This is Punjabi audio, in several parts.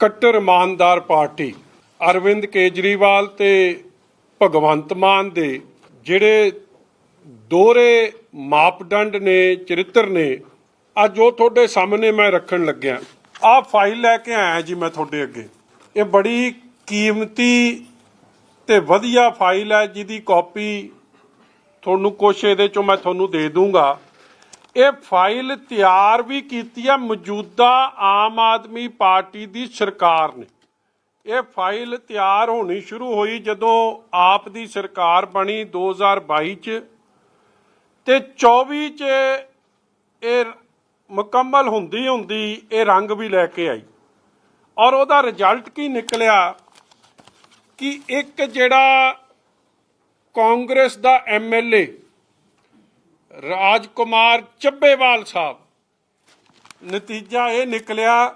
ਕੱਟਰ ਇਮਾਨਦਾਰ ਪਾਰਟੀ ਅਰਵਿੰਦ ਕੇਜਰੀਵਾਲ ਤੇ ਭਗਵੰਤ ਮਾਨ ਦੇ, ਜਿਹੜੇ ਦੋਹਰੇ ਮਾਪਦੰਡ ਨੇ, ਚਰਿੱਤਰ ਨੇ, ਅੱਜ ਉਹ ਤੁਹਾਡੇ ਸਾਹਮਣੇ ਮੈਂ ਰੱਖਣ ਲੱਗਿਆ। ਆਹ ਫਾਈਲ ਲੈ ਕੇ ਆਇਆ ਜੀ ਮੈਂ ਤੁਹਾਡੇ ਅੱਗੇ। ਇਹ ਬੜੀ ਕੀਮਤੀ ਤੇ ਵਧੀਆ ਫਾਈਲ ਹੈ, ਜਿਹਦੀ ਕਾਪੀ ਤੁਹਾਨੂੰ ਕੁਛ ਇਹਦੇ ਚੋਂ ਮੈਂ ਤੁਹਾਨੂੰ ਦੇ ਦੂੰਗਾ। ਇਹ ਫਾਈਲ ਤਿਆਰ ਵੀ ਕੀਤੀ ਆ ਮੌਜੂਦਾ ਆਮ ਆਦਮੀ ਪਾਰਟੀ ਦੀ ਸਰਕਾਰ ਨੇ। ਇਹ ਫਾਈਲ ਤਿਆਰ ਹੋਣੀ ਸ਼ੁਰੂ ਹੋਈ ਜਦੋਂ ਆਪ ਦੀ ਸਰਕਾਰ ਬਣੀ 2022 ਚ ਤੇ 24 ਚ ਇਹ ਮੁਕੰਮਲ ਹੁੰਦੀ ਹੁੰਦੀ ਇਹ ਰੰਗ ਵੀ ਲੈ ਕੇ ਆਈ। ਔਰ ਉਹਦਾ ਰਿਜ਼ਲਟ ਕੀ ਨਿਕਲਿਆ? ਕਿ ਇੱਕ ਜਿਹੜਾ ਕਾਂਗਰਸ ਦਾ ਐਮਐਲਏ ਰਾਜ ਕੁਮਾਰ ਚੱਬੇਵਾਲ ਸਾਹਿਬ। ਨਤੀਜਾ ਇਹ ਨਿਕਲਿਆ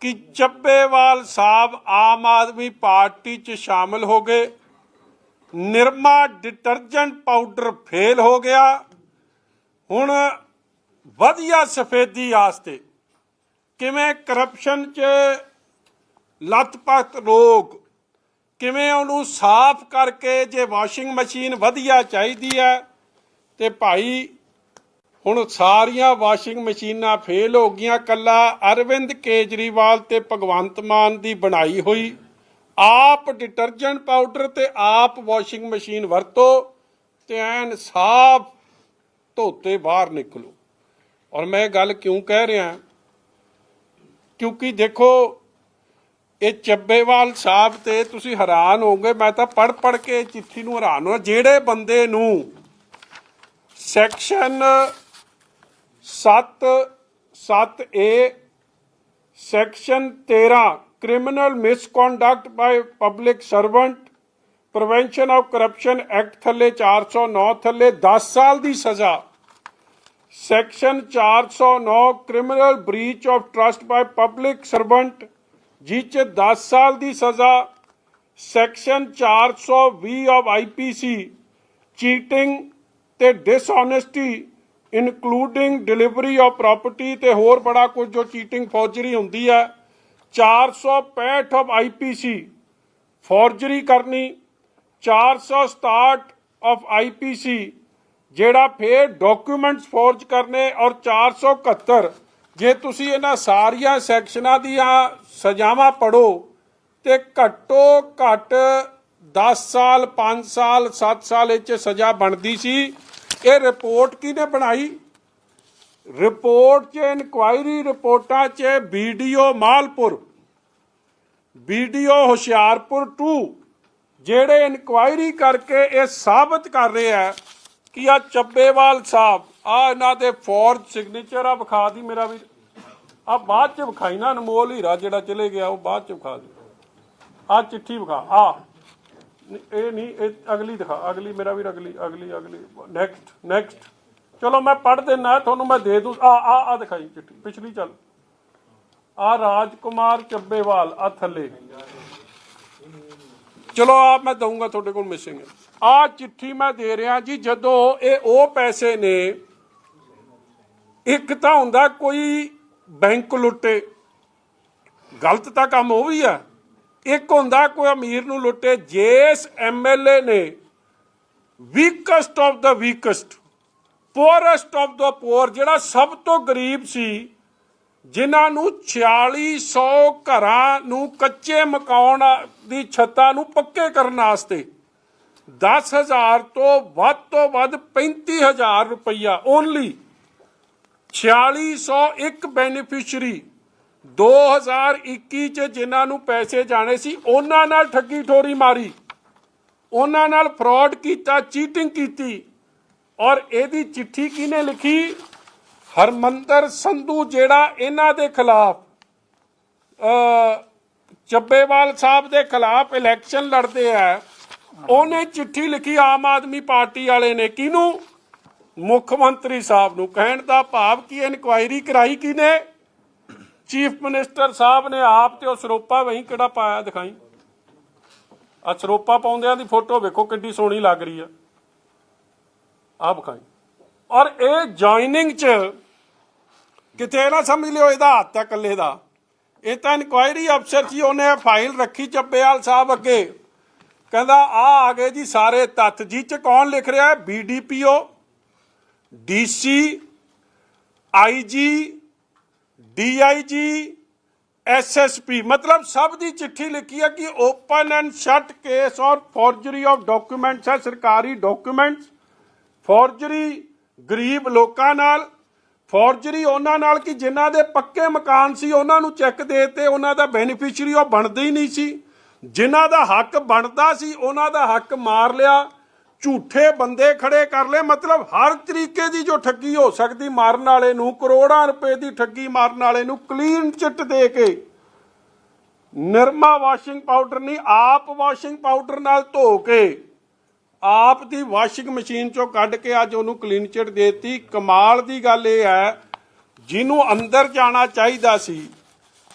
ਕਿ ਚੱਬੇਵਾਲ ਸਾਹਿਬ ਆਮ ਆਦਮੀ ਪਾਰਟੀ 'ਚ ਸ਼ਾਮਲ ਹੋ ਗਏ। ਨਿਰਮਾ ਡਿਟਰਜੈਂਟ ਪਾਊਡਰ ਫੇਲ ਹੋ ਗਿਆ। ਹੁਣ ਵਧੀਆ ਸਫੇਦੀ ਆਸਤੇ ਕਿਵੇਂ ਕਰਪਸ਼ਨ 'ਚ ਲੱਤ-ਪੱਤ ਲੋਕ ਕਿਵੇਂ ਉਹਨੂੰ ਸਾਫ਼ ਕਰਕੇ ਜੇ ਵਾਸ਼ਿੰਗ ਮਸ਼ੀਨ ਵਧੀਆ ਚਾਹੀਦੀ ਹੈ ਤੇ ਭਾਈ ਹੁਣ ਸਾਰੀਆਂ ਵਾਸ਼ਿੰਗ ਮਸ਼ੀਨਾਂ ਫੇਲ ਹੋ ਗਈਆਂ। ਕੱਲਾ ਅਰਵਿੰਦ ਕੇਜਰੀਵਾਲ ਤੇ ਭਗਵੰਤ ਮਾਨ ਦੀ ਬਣਾਈ ਹੋਈ। ਆਪ ਡਿਟਰਜੈਂਟ ਪਾਊਡਰ ਤੇ ਆਪ ਵਾਸ਼ਿੰਗ ਮਸ਼ੀਨ ਵਰਤੋ ਤੇ ਐਨ ਸਾਫ਼ ਧੋਤੇ ਬਾਹਰ ਨਿਕਲੋ। ਔਰ ਮੈਂ ਇਹ ਗੱਲ ਕਿਉਂ ਕਹਿ ਰਿਹਾ? ਕਿਉਂਕਿ ਦੇਖੋ, ਇਹ ਚੱਬੇਵਾਲ ਸਾਹਿਬ ਤੇ ਤੁਸੀਂ ਹੈਰਾਨ ਹੋਗੇ ਮੈਂ ਤਾਂ ਪੜ ਪੜ ਕੇ ਇਹ ਚਿੱਠੀ ਨੂੰ ਹੈਰਾਨ ਹੋਇਆ। ਜਿਹੜੇ ਬੰਦੇ ਨੂੰ section 7 7A section 13 criminal misconduct by public servant prevention of corruption act ਥੱਲੇ 409 ਥੱਲੇ 10 ਸਾਲ ਦੀ ਸਜ਼ਾ section 409 criminal breach of trust by public servant ਜਿਹ 'ਚ 10 ਸਾਲ ਦੀ ਸਜ਼ਾ ਸੈਕਸ਼ਨ 420 ਆਫ ਆਈਪੀਸੀ ਚੀਟਿੰਗ ਤੇ dishonesty including delivery of property ਤੇ ਹੋਰ ਬੜਾ ਕੁਝ ਜੋ ਚੀਟਿੰਗ ਫੌਜਰੀ ਹੁੰਦੀ ਹੈ। 465 ਆਫ ਆਈਪੀਸੀ ਫੌਰਜਰੀ ਕਰਨੀ 467 ਆਫ ਆਈਪੀਸੀ ਜਿਹੜਾ ਫੇਰ ਡਾਕੂਮੈਂਟਸ ਫੋਰਜ ਕਰਨੇ ਔਰ 471 ਜੇ ਤੁਸੀਂ ਇਹਨਾਂ ਸਾਰੀਆਂ ਸੈਕਸ਼ਨਾਂ ਦੀਆਂ ਸਜ਼ਾਵਾਂ ਪੜੋ ਤੇ ਘੱਟੋ ਘੱਟ 10 ਸਾਲ 5 ਸਾਲ 7 ਸਾਲ ਇਹ 'ਚ ਸਜ਼ਾ ਬਣਦੀ ਸੀ। ਇਹ ਰਿਪੋਰਟ ਕਿਹਨੇ ਬਣਾਈ? ਰਿਪੋਰਟ 'ਚ, ਇਨਕੁਆਇਰੀ ਰਿਪੋਰਟਾਂ 'ਚ ਵੀਡੀਓ ਮਾਲਪੁਰ ਵੀਡੀਓ ਹੁਸ਼ਿਆਰਪੁਰ 2 ਜਿਹੜੇ ਇਨਕੁਆਇਰੀ ਕਰਕੇ ਇਹ ਸਾਬਤ ਕਰ ਰਹੇ ਆ ਕਿ ਆ ਚੱਬੇਵਾਲ ਸਾਹਿਬ ਆ ਇਹਨਾਂ ਦੇ ਫੋਰਜ ਸਿਗਨੇਚਰ ਆ, ਵਿਖਾ ਦੀ ਮੇਰਾ ਵੀ ਆ ਬਾਅਦ ਚ ਵਿਖਾਈ ਨਾ ਅਨਮੋਲ ਹੀਰਾ ਜਿਹੜਾ ਚਲੇ ਗਿਆ, ਉਹ ਬਾਅਦ ਚ ਵਿਖਾ ਦੇ। ਆ ਚਿੱਠੀ ਵਿਖਾ ਆ ਇਹ ਨਹੀਂ, ਇਹ ਅਗਲੀ ਦਿਖਾ, ਅਗਲੀ ਮੇਰਾ ਵੀ ਅਗਲੀ ਅਗਲੀ ਅਗਲੀ ਨੈਕਸਟ ਨੈਕਸਟ ਚਲੋ ਮੈਂ ਪੜ ਦੇਣਾ ਤੁਹਾਨੂੰ ਮੈਂ ਦੇ ਦੂੰ। ਆ ਆ ਆ ਦਿਖਾਈ ਚਿੱਠੀ, ਪਿਛਲੀ ਚੱਲ। ਆ ਰਾਜਕੁਮਾਰ ਚੱਬੇਵਾਲ, ਆ ਥੱਲੇ। ਚਲੋ ਆ ਮੈਂ ਦਊਂਗਾ ਤੁਹਾਡੇ ਕੋਲ ਮਿਸਿੰਗ ਆ ਚਿੱਠੀ ਮੈਂ ਦੇ ਰਿਹਾ ਜੀ, ਜਦੋਂ ਇਹ ਉਹ ਪੈਸੇ ਨੇ, ਇੱਕ ਤਾਂ ਹੁੰਦਾ ਕੋਈ ਬੈਂਕ ਲੁੱਟੇ। ਗਲਤ ਤਾਂ ਕੰਮ ਉਹ ਵੀ ਆ। ਇੱਕ ਹੁੰਦਾ ਕੋਈ ਅਮੀਰ ਨੂੰ ਲੁੱਟੇ ਜਿਸ ਐਮਐਲਏ ਨੇ ਵੀਕਸਟ ਆਫ ਦਾ ਵੀਕਸਟ ਪੋਰੈਸਟ ਆਫ ਦਾ ਪੋਰ ਜਿਹੜਾ ਸਭ ਤੋਂ ਗਰੀਬ ਸੀ, ਜਿਨ੍ਹਾਂ ਨੂੰ 4600 ਘਰਾਂ ਨੂੰ ਕੱਚੇ ਮਕਾਨ ਦੀ ਛੱਤਾਂ ਨੂੰ ਪੱਕੇ ਕਰਨ ਵਾਸਤੇ 10000 ਤੋਂ ਵੱਧ ਤੋਂ ਵੱਧ 35000 ਰੁਪਈਆ ਓਨਲੀ 4600 ਇੱਕ ਬੈਨੀਫੀਸ਼ੀਅਰੀ 2021 ਚ ਜਿਨ੍ਹਾਂ ਨੂੰ ਪੈਸੇ ਜਾਣੇ ਸੀ, ਉਹਨਾਂ ਨਾਲ ਠੱਗੀ ਠੋਰੀ ਮਾਰੀ। ਉਹਨਾਂ ਨਾਲ ਫਰਾਡ ਕੀਤਾ, ਚੀਟਿੰਗ ਕੀਤੀ। ਔਰ ਇਹਦੀ ਚਿੱਠੀ ਕਿਹਨੇ ਲਿਖੀ? ਹਰਮੰਦਰ ਸੰਧੂ, ਜਿਹੜਾ ਇਹਨਾਂ ਦੇ ਖਿਲਾਫ ਅ ਚੱਬੇਵਾਲ ਸਾਹਿਬ ਦੇ ਖਿਲਾਫ ਇਲੈਕਸ਼ਨ ਲੜਦੇ ਆ, ਉਹਨੇ ਚਿੱਠੀ ਲਿਖੀ ਆਮ ਆਦਮੀ ਪਾਰਟੀ ਵਾਲੇ ਨੇ। ਕਿਹਨੂੰ? ਮੁੱਖ ਮੰਤਰੀ ਸਾਹਿਬ ਨੂੰ। ਕਹਿਣ ਦਾ ਭਾਵ ਕੀ ਇਨਕੁਆਇਰੀ ਕਰਾਈ ਕਿਨੇ ਚੀਫ ਮਿਨਿਸਟਰ ਸਾਹਿਬ ਨੇ ਆਪ ਤੇ ਉਹ ਸਰੋਪਾ ਵਹੀਂ ਕਿਹੜਾ ਪਾਇਆ ਦਿਖਾਈ? ਆ ਸਰੋਪਾ ਪਾਉਂਦਿਆਂ ਦੀ ਫੋਟੋ ਵੇਖੋ ਕਿੰਨੀ ਸੋਹਣੀ ਲੱਗ ਰਹੀ ਆ। ਆ ਵਿਖਾਈ। ਔਰ ਇਹ ਜੁਆਇਨਿੰਗ ਚ ਕਿਤੇ ਨਾ ਸਮਝ ਲਿਓ ਇਹਦਾ ਹੱਥ ਹੈ ਇਕੱਲੇ ਦਾ। ਇਹ ਤਾਂ ਇਨਕੁਆਇਰੀ ਅਫਸਰ ਸੀ ਉਹਨੇ ਫਾਈਲ ਰੱਖੀ ਚੱਬੇਵਾਲ ਸਾਹਿਬ ਅੱਗੇ। ਕਹਿੰਦਾ ਆ ਆ ਗਏ ਜੀ ਸਾਰੇ ਤੱਥ ਜੀ ਚ ਕੌਣ ਲਿਖ ਰਿਹਾ ਹੈ? BDPO DC IG DIG SSP ਮਤਲਬ ਸਭ ਦੀ ਚਿੱਠੀ ਲਿਖੀ ਹੈ ਕਿ ਓਪਨ ਐਂਡ ਸ਼ਟ ਕੇਸ ਔਰ ਫੋਰਜਰੀ ਆਫ ਡਾਕੂਮੈਂਟਸ ਹੈ, ਸਰਕਾਰੀ ਡਾਕੂਮੈਂਟਸ ਫੋਰਜਰੀ ਗਰੀਬ ਲੋਕਾਂ ਨਾਲ। ਫੋਰਜਰੀ ਉਹਨਾਂ ਨਾਲ ਕਿ ਜਿਨ੍ਹਾਂ ਦੇ ਪੱਕੇ ਮਕਾਨ ਸੀ, ਉਹਨਾਂ ਨੂੰ ਚੈੱਕ ਦੇਤੇ ਉਹਨਾਂ ਦਾ ਬੈਨੀਫੀਸ਼ੀਅਰੀ ਉਹ ਬਣਦੇ ਹੀ ਨਹੀਂ ਸੀ। ਜਿਨ੍ਹਾਂ ਦਾ ਹੱਕ ਬਣਦਾ ਸੀ, ਉਹਨਾਂ ਦਾ ਹੱਕ ਮਾਰ ਲਿਆ। ਝੂਠੇ ਬੰਦੇ ਖੜੇ ਕਰ ਲਏ। ਮਤਲਬ ਹਰ ਤਰੀਕੇ ਦੀ ਜੋ ਠੱਗੀ ਹੋ ਸਕਦੀ, ਮਾਰਨ ਵਾਲੇ ਨੂੰ, ਕਰੋੜਾਂ ਰੁਪਏ ਦੀ ਠੱਗੀ ਮਾਰਨ ਵਾਲੇ ਨੂੰ ਕਲੀਨ ਚਿੱਟ ਦੇ ਕੇ। ਨਿਰਮਾ ਵਾਸ਼ਿੰਗ ਪਾਊਡਰ ਨਹੀਂ, ਆਪ ਵਾਸ਼ਿੰਗ ਪਾਊਡਰ ਨਾਲ ਧੋ ਕੇ, ਆਪ ਦੀ ਵਾਸ਼ਿੰਗ ਮਸ਼ੀਨ ਚੋਂ ਕੱਢ ਕੇ ਅੱਜ ਉਹਨੂੰ ਕਲੀਨ ਚਿੱਟ ਦੇਤੀ। ਕਮਾਲ ਦੀ ਗੱਲ ਇਹ ਹੈ, ਜਿਹਨੂੰ ਅੰਦਰ ਜਾਣਾ ਚਾਹੀਦਾ ਸੀ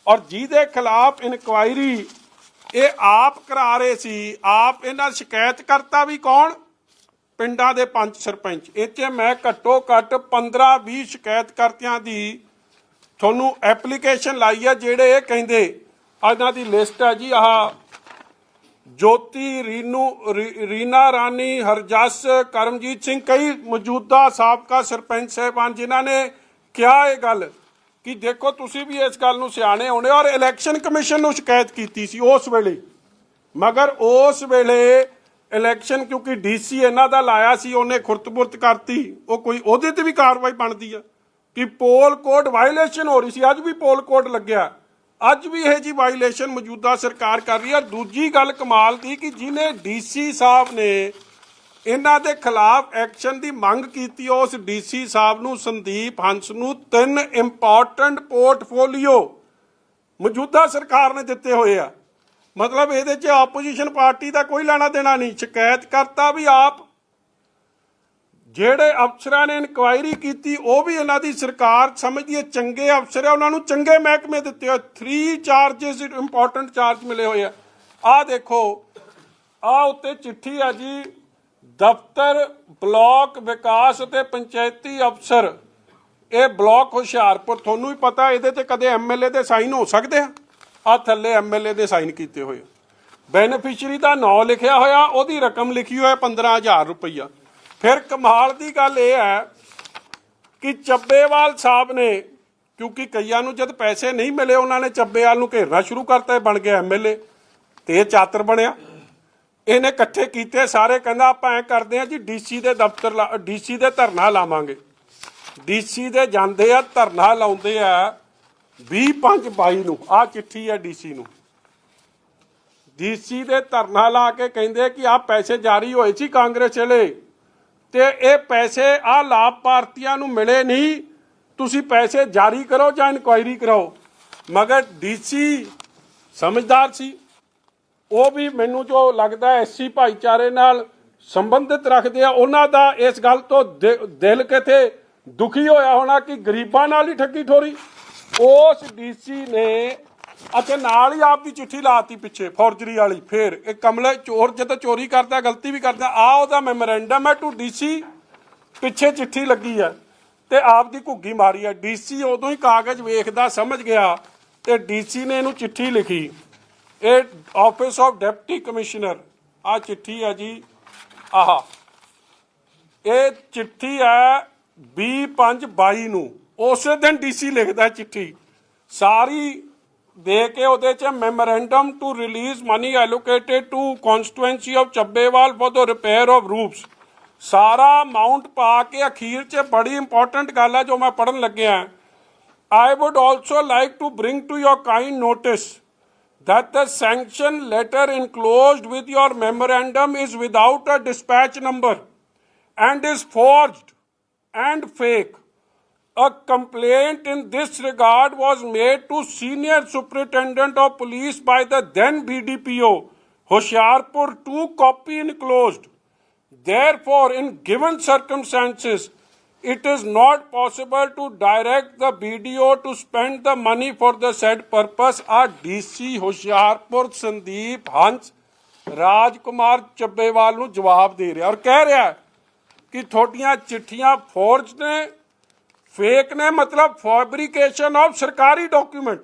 ਔਰ ਜਿਹਦੇ ਖਿਲਾਫ ਇਨਕੁਆਇਰੀ ਇਹ ਆਪ ਕਰਾ ਰਹੇ ਸੀ, ਆਪ ਇਹਨਾਂ ਸ਼ਿਕਾਇਤ ਕਰਤਾ ਵੀ ਕੌਣ? ਪਿੰਡਾਂ ਦੇ ਪੰਜ ਸਰਪੰਚ। ਇੱਥੇ ਮੈਂ ਘੱਟੋ ਘੱਟ 15 20 ਸ਼ਿਕਾਇਤ ਕਰਤਿਆਂ ਦੀ ਤੁਹਾਨੂੰ ਐਪਲੀਕੇਸ਼ਨ ਲਾਈ ਆ, ਜਿਹੜੇ ਇਹ ਕਹਿੰਦੇ ਇਹਨਾਂ ਦੀ ਲਿਸਟ ਹੈ ਜੀ, ਆਹ ਜੋਤੀ, ਰੀਨੂ ਰੀਨਾ ਰਾਣੀ, ਹਰਜਸ, ਕਰਮਜੀਤ ਸਿੰਘ, ਕਈ ਮੌਜੂਦਾ ਸਾਬਕਾ ਸਰਪੰਚ ਸਾਹਿਬਾਨ ਜਿਨ੍ਹਾਂ ਨੇ ਕਿਹਾ ਇਹ ਗੱਲ ਕਿ ਦੇਖੋ ਤੁਸੀਂ ਵੀ ਇਸ ਗੱਲ ਨੂੰ ਸਿਆਣੇ ਹੋਣੇ ਔਰ ਇਲੈਕਸ਼ਨ ਕਮਿਸ਼ਨ ਨੂੰ ਸ਼ਿਕਾਇਤ ਕੀਤੀ ਸੀ ਉਸ ਵੇਲੇ। ਮਗਰ ਉਸ ਵੇਲੇ ਇਲੈਕਸ਼ਨ ਕਿਉਂਕਿ ਡੀਸੀ ਇਹਨਾਂ ਦਾ ਲਾਇਆ ਸੀ, ਉਹਨੇ ਖੁਰਤਬੁਰਤ ਕਰਤੀ। ਉਹ ਕੋਈ ਉਹਦੇ ਤੇ ਵੀ ਕਾਰਵਾਈ ਬਣਦੀ ਆ ਕਿ ਪੋਲ ਕੋਡ ਵਾਇਲੇਸ਼ਨ ਹੋ ਰਹੀ ਸੀ। ਅੱਜ ਵੀ ਪੋਲ ਕੋਡ ਲੱਗਿਆ। ਅੱਜ ਵੀ ਇਹ ਜੀ ਵਾਇਲੇਸ਼ਨ ਮੌਜੂਦਾ ਸਰਕਾਰ ਕਰ ਰਹੀ ਹੈ ਦੂਜੀ ਗੱਲ ਕਮਾਲ ਦੀ ਕਿ ਜਿਹਨੇ ਡੀਸੀ ਸਾਹਿਬ ਨੇ ਇਹਨਾਂ ਦੇ ਖਿਲਾਫ ਐਕਸ਼ਨ ਦੀ ਮੰਗ ਕੀਤੀ, ਉਸ ਡੀਸੀ ਸਾਹਿਬ ਨੂੰ ਸੰਦੀਪ ਹੰਸ ਨੂੰ ਤਿੰਨ ਇੰਪੋਰਟੈਂਟ ਪੋਰਟਫੋਲੀਓ ਮੌਜੂਦਾ ਸਰਕਾਰ ਨੇ ਦਿੱਤੇ ਹੋਏ ਆ। ਮਤਲਬ ਇਹਦੇ 'ਚ ਆਪੋਜੀਸ਼ਨ ਪਾਰਟੀ ਦਾ ਕੋਈ ਲੈਣਾ ਦੇਣਾ ਨਹੀਂ। ਸ਼ਿਕਾਇਤ ਕਰਤਾ ਵੀ ਆਪ। ਜਿਹੜੇ ਅਫਸਰਾਂ ਨੇ ਇਨਕੁਆਇਰੀ ਕੀਤੀ, ਉਹ ਵੀ ਇਹਨਾਂ ਦੀ ਸਰਕਾਰ ਸਮਝਦੀ ਹੈ, ਚੰਗੇ ਅਫਸਰ ਹੈ। ਉਹਨਾਂ ਨੂੰ ਚੰਗੇ ਮਹਿਕਮੇ ਦਿੱਤੇ ਹੋਏ। 3 ਚਾਰजेस ਇੰਪੋਰਟੈਂਟ ਚਾਰਜ ਮਿਲੇ ਹੋਏ ਆ। ਆਹ ਦੇਖੋ, ਆਹ ਉੱਤੇ ਚਿੱਠੀ ਆ ਜੀ। ਦਫ਼ਤਰ, ਬਲਾਕ ਵਿਕਾਸ ਅਤੇ ਪੰਚਾਇਤੀ ਅਫਸਰ। ਇਹ ਬਲਾਕ ਹੁਸ਼ਿਆਰਪੁਰ, ਤੁਹਾਨੂੰ ਵੀ ਪਤਾ, ਇਹਦੇ ਤੇ ਕਦੇ ਐਮਐਲਏ ਦੇ ਸਾਈਨ ਹੋ ਸਕਦੇ ਆ। ਆ ਥੱਲੇ ਐਮਐਲਏ ਦੇ ਸਾਈਨ ਕੀਤੇ ਹੋਏ ਬੈਨੀਫੀਸ਼ੀਅਰੀ ਦਾ ਨਾਂ ਲਿਖਿਆ ਹੋਇਆ, ਉਹਦੀ ਰਕਮ ਲਿਖੀ ਹੋਇਆ 15000 ਰੁਪਈਆ। ਫਿਰ ਕਮਾਲ ਦੀ ਗੱਲ ਇਹ ਹੈ ਕਿ ਚੱਬੇਵਾਲ ਸਾਹਿਬ ਨੇ, ਕਿਉਂਕਿ ਕਈਆਂ ਨੂੰ ਜਦ ਪੈਸੇ ਨਹੀਂ ਮਿਲੇ, ਉਹਨਾਂ ਨੇ ਚੱਬੇਵਾਲ ਨੂੰ ਘੇਰਨਾ ਸ਼ੁਰੂ ਕਰਤਾ ਬਣ ਗਿਆ ਐਮਐਲਏ ਤੇ ਇਹ ਚਾਤਰ ਬਣਿਆ। ਇਹਨੇ ਇਕੱਠੇ ਕੀਤੇ, ਸਾਰੇ ਕਹਿੰਦਾ ਆਪਾਂ ਐ ਕਰਦੇ ਆ ਜੀ, ਡੀਸੀ ਦੇ ਦਫ਼ਤਰ ਡੀਸੀ ਦੇ ਧਰਨਾ ਲਾਵਾਂਗੇ। ਡੀਸੀ ਦੇ ਜਾਂਦੇ ਆ, ਧਰਨਾ ਲਾਉਂਦੇ ਆ 25 ਨੂੰ ਆ ਚਿੱਠੀ ਹੈ ਡੀਸੀ ਨੂੰ। ਡੀਸੀ ਦੇ ਧਰਨਾ ਲਾ ਕੇ ਕਹਿੰਦੇ ਕਿ ਆ ਪੈਸੇ ਜਾਰੀ ਹੋਏ ਸੀ ਕਾਂਗਰਸ ਵਾਲੇ ਤੇ ਇਹ ਪੈਸੇ ਆ ਲਾਭਪਾਤਰੀਆਂ ਨੂੰ ਮਿਲੇ ਨਹੀਂ, ਤੁਸੀਂ ਪੈਸੇ ਜਾਰੀ ਕਰੋ ਜਾਂ ਇਨਕੁਆਇਰੀ ਕਰਾਓ। ਮਗਰ ਡੀਸੀ ਸਮਝਦਾਰ ਸੀ। ਉਹ ਵੀ ਮੈਨੂੰ ਜੋ ਲੱਗਦਾ ਐਸਸੀ ਭਾਈਚਾਰੇ ਨਾਲ ਸੰਬੰਧਿਤ ਰੱਖਦੇ ਆ, ਉਹਨਾਂ ਦਾ ਇਸ ਗੱਲ ਤੋਂ ਦਿਲ ਕਿਥੇ ਦੁਖੀ ਹੋਇਆ ਹੋਣਾ ਕਿ ਗਰੀਬਾਂ ਨਾਲ ਹੀ ਠੱਗੀ ਠੋਰੀ। ਉਸ ਡੀਸੀ ਨੇ ਅੱਛਾ ਨਾਲ ਹੀ ਆਪ ਦੀ ਚਿੱਠੀ ਲਾਤੀ ਪਿੱਛੇ, ਫੌਰਜਰੀ ਵਾਲੀ, ਫੇਰ। ਇਹ ਕਮਲੇ ਚੋਰ ਜਦੋਂ ਚੋਰੀ ਕਰਦਾ, ਗਲਤੀ ਵੀ ਕਰਦਾ, ਆ ਉਹਦਾ ਮੈਮੋਰੈਂਡਮ ਹੈ ਟੂ ਡੀਸੀ ਪਿੱਛੇ ਚਿੱਠੀ ਲੱਗੀ ਹੈ ਤੇ ਆਪ ਦੀ ਘੁੱਗੀ ਮਾਰੀ ਹੈ। ਡੀਸੀ ਉਦੋਂ ਹੀ ਕਾਗਜ਼ ਵੇਖਦਾ, ਸਮਝ ਗਿਆ ਤੇ ਡੀਸੀ ਨੇ ਇਹਨੂੰ ਚਿੱਠੀ ਲਿਖੀ। ਇਹ ਆਫਿਸ ਆਫ ਡਿਪਟੀ ਕਮਿਸ਼ਨਰ ਆ ਚਿੱਠੀ ਹੈ ਜੀ, ਆਹ। ਇਹ ਚਿੱਠੀ ਹੈ 2522 ਨੂੰ। ਉਸੇ ਦਿਨ ਡੀਸੀ ਲਿਖਦਾ ਚਿੱਠੀ ਸਾਰੀ ਦੇ ਕੇ ਉਹਦੇ ਚ memorandum to release money allocated to constituency of Chabbewal for the repair of roofs ਸਾਰਾ ਅਮਾਉਂਟ ਪਾ ਕੇ ਅਖੀਰ 'ਚ ਬੜੀ ਇੰਪੋਰਟੈਂਟ ਗੱਲ ਹੈ ਜੋ ਮੈਂ ਪੜਨ ਲੱਗਿਆ I would also like to bring to your kind notice that the sanction letter enclosed with your memorandum is without a dispatch number and is forged and fake. A complaint in this regard was made to Senior Superintendent of Police by the then BDPO, Hoshiarpur, to copy enclosed. Therefore, in given circumstances, it is not possible to direct the BDO to spend the money for the said purpose. A DC Hoshiarpur Sandeep Hans Rajkumar Chabbewal ਨੂੰ ਜਵਾਬ ਦੇ ਰਿਹਾ ਔਰ ਕਹਿ ਰਿਹਾ ਹੈ ਕਿ ਤੁਹਾਡੀਆਂ ਚਿੱਠੀਆਂ ਫੋਰਜ ਨੇ ਫੇਕ ਨੇ ਮਤਲਬ ਫੈਬਰੀਕੇਸ਼ਨ ਆਫ ਸਰਕਾਰੀ ਡਾਕੂਮੈਂਟ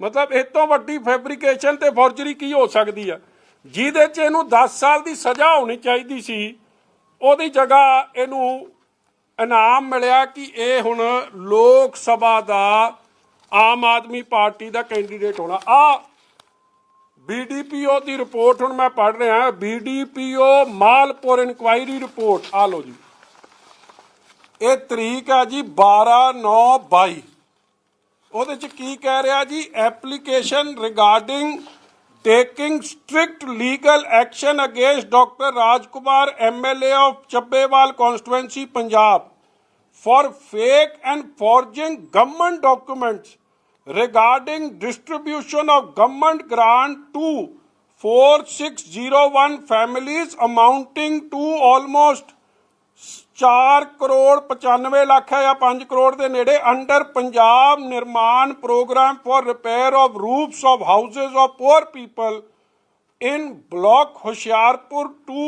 ਮਤਲਬ ਇਹ ਤੋਂ ਵੱਡੀ ਫੈਬਰੀਕੇਸ਼ਨ ਤੇ ਫੋਰਜਰੀ ਕੀ ਹੋ ਸਕਦੀ ਆ? ਜਿਹਦੇ 'ਚ ਇਹਨੂੰ 10 ਸਾਲ ਦੀ ਸਜ਼ਾ ਹੋਣੀ ਚਾਹੀਦੀ ਸੀ, ਉਹਦੀ ਜਗ੍ਹਾ ਇਹਨੂੰ ਇਨਾਮ ਮਿਲਿਆ ਕਿ ਇਹ ਹੁਣ ਲੋਕ ਸਭਾ ਦਾ ਆਮ ਆਦਮੀ ਪਾਰਟੀ ਦਾ ਕੈਂਡੀਡੇਟ ਹੋਣਾ। ਆ ਬੀਡੀਪੀਓ ਦੀ ਰਿਪੋਰਟ ਹੁਣ ਮੈਂ ਪੜ੍ਹ ਰਿਹਾ। ਬੀਡੀਪੀਓ ਮਾਲਪੁਰ ਇਨਕੁਆਇਰੀ ਰਿਪੋਰਟ ਆ ਲਓ ਜੀ। ਇਹ ਤਰੀਕ ਹੈ ਜੀ 12 9 22 ਉਹਦੇ ਚ ਕੀ ਕਹਿ ਰਿਹਾ ਜੀ application regarding taking strict legal action against doctor Rajkumar MLA of Chabbewal constituency Punjab for fake and forging government documents regarding distribution of government grant to 4601 families amounting to almost 4 crore 95 lakh ਹੈ ਜਾਂ 5 ਕਰੋੜ ਦੇ ਨੇੜੇ under Punjab Nirman programme for repair of roofs of houses of poor people in block Hoshiarpur 2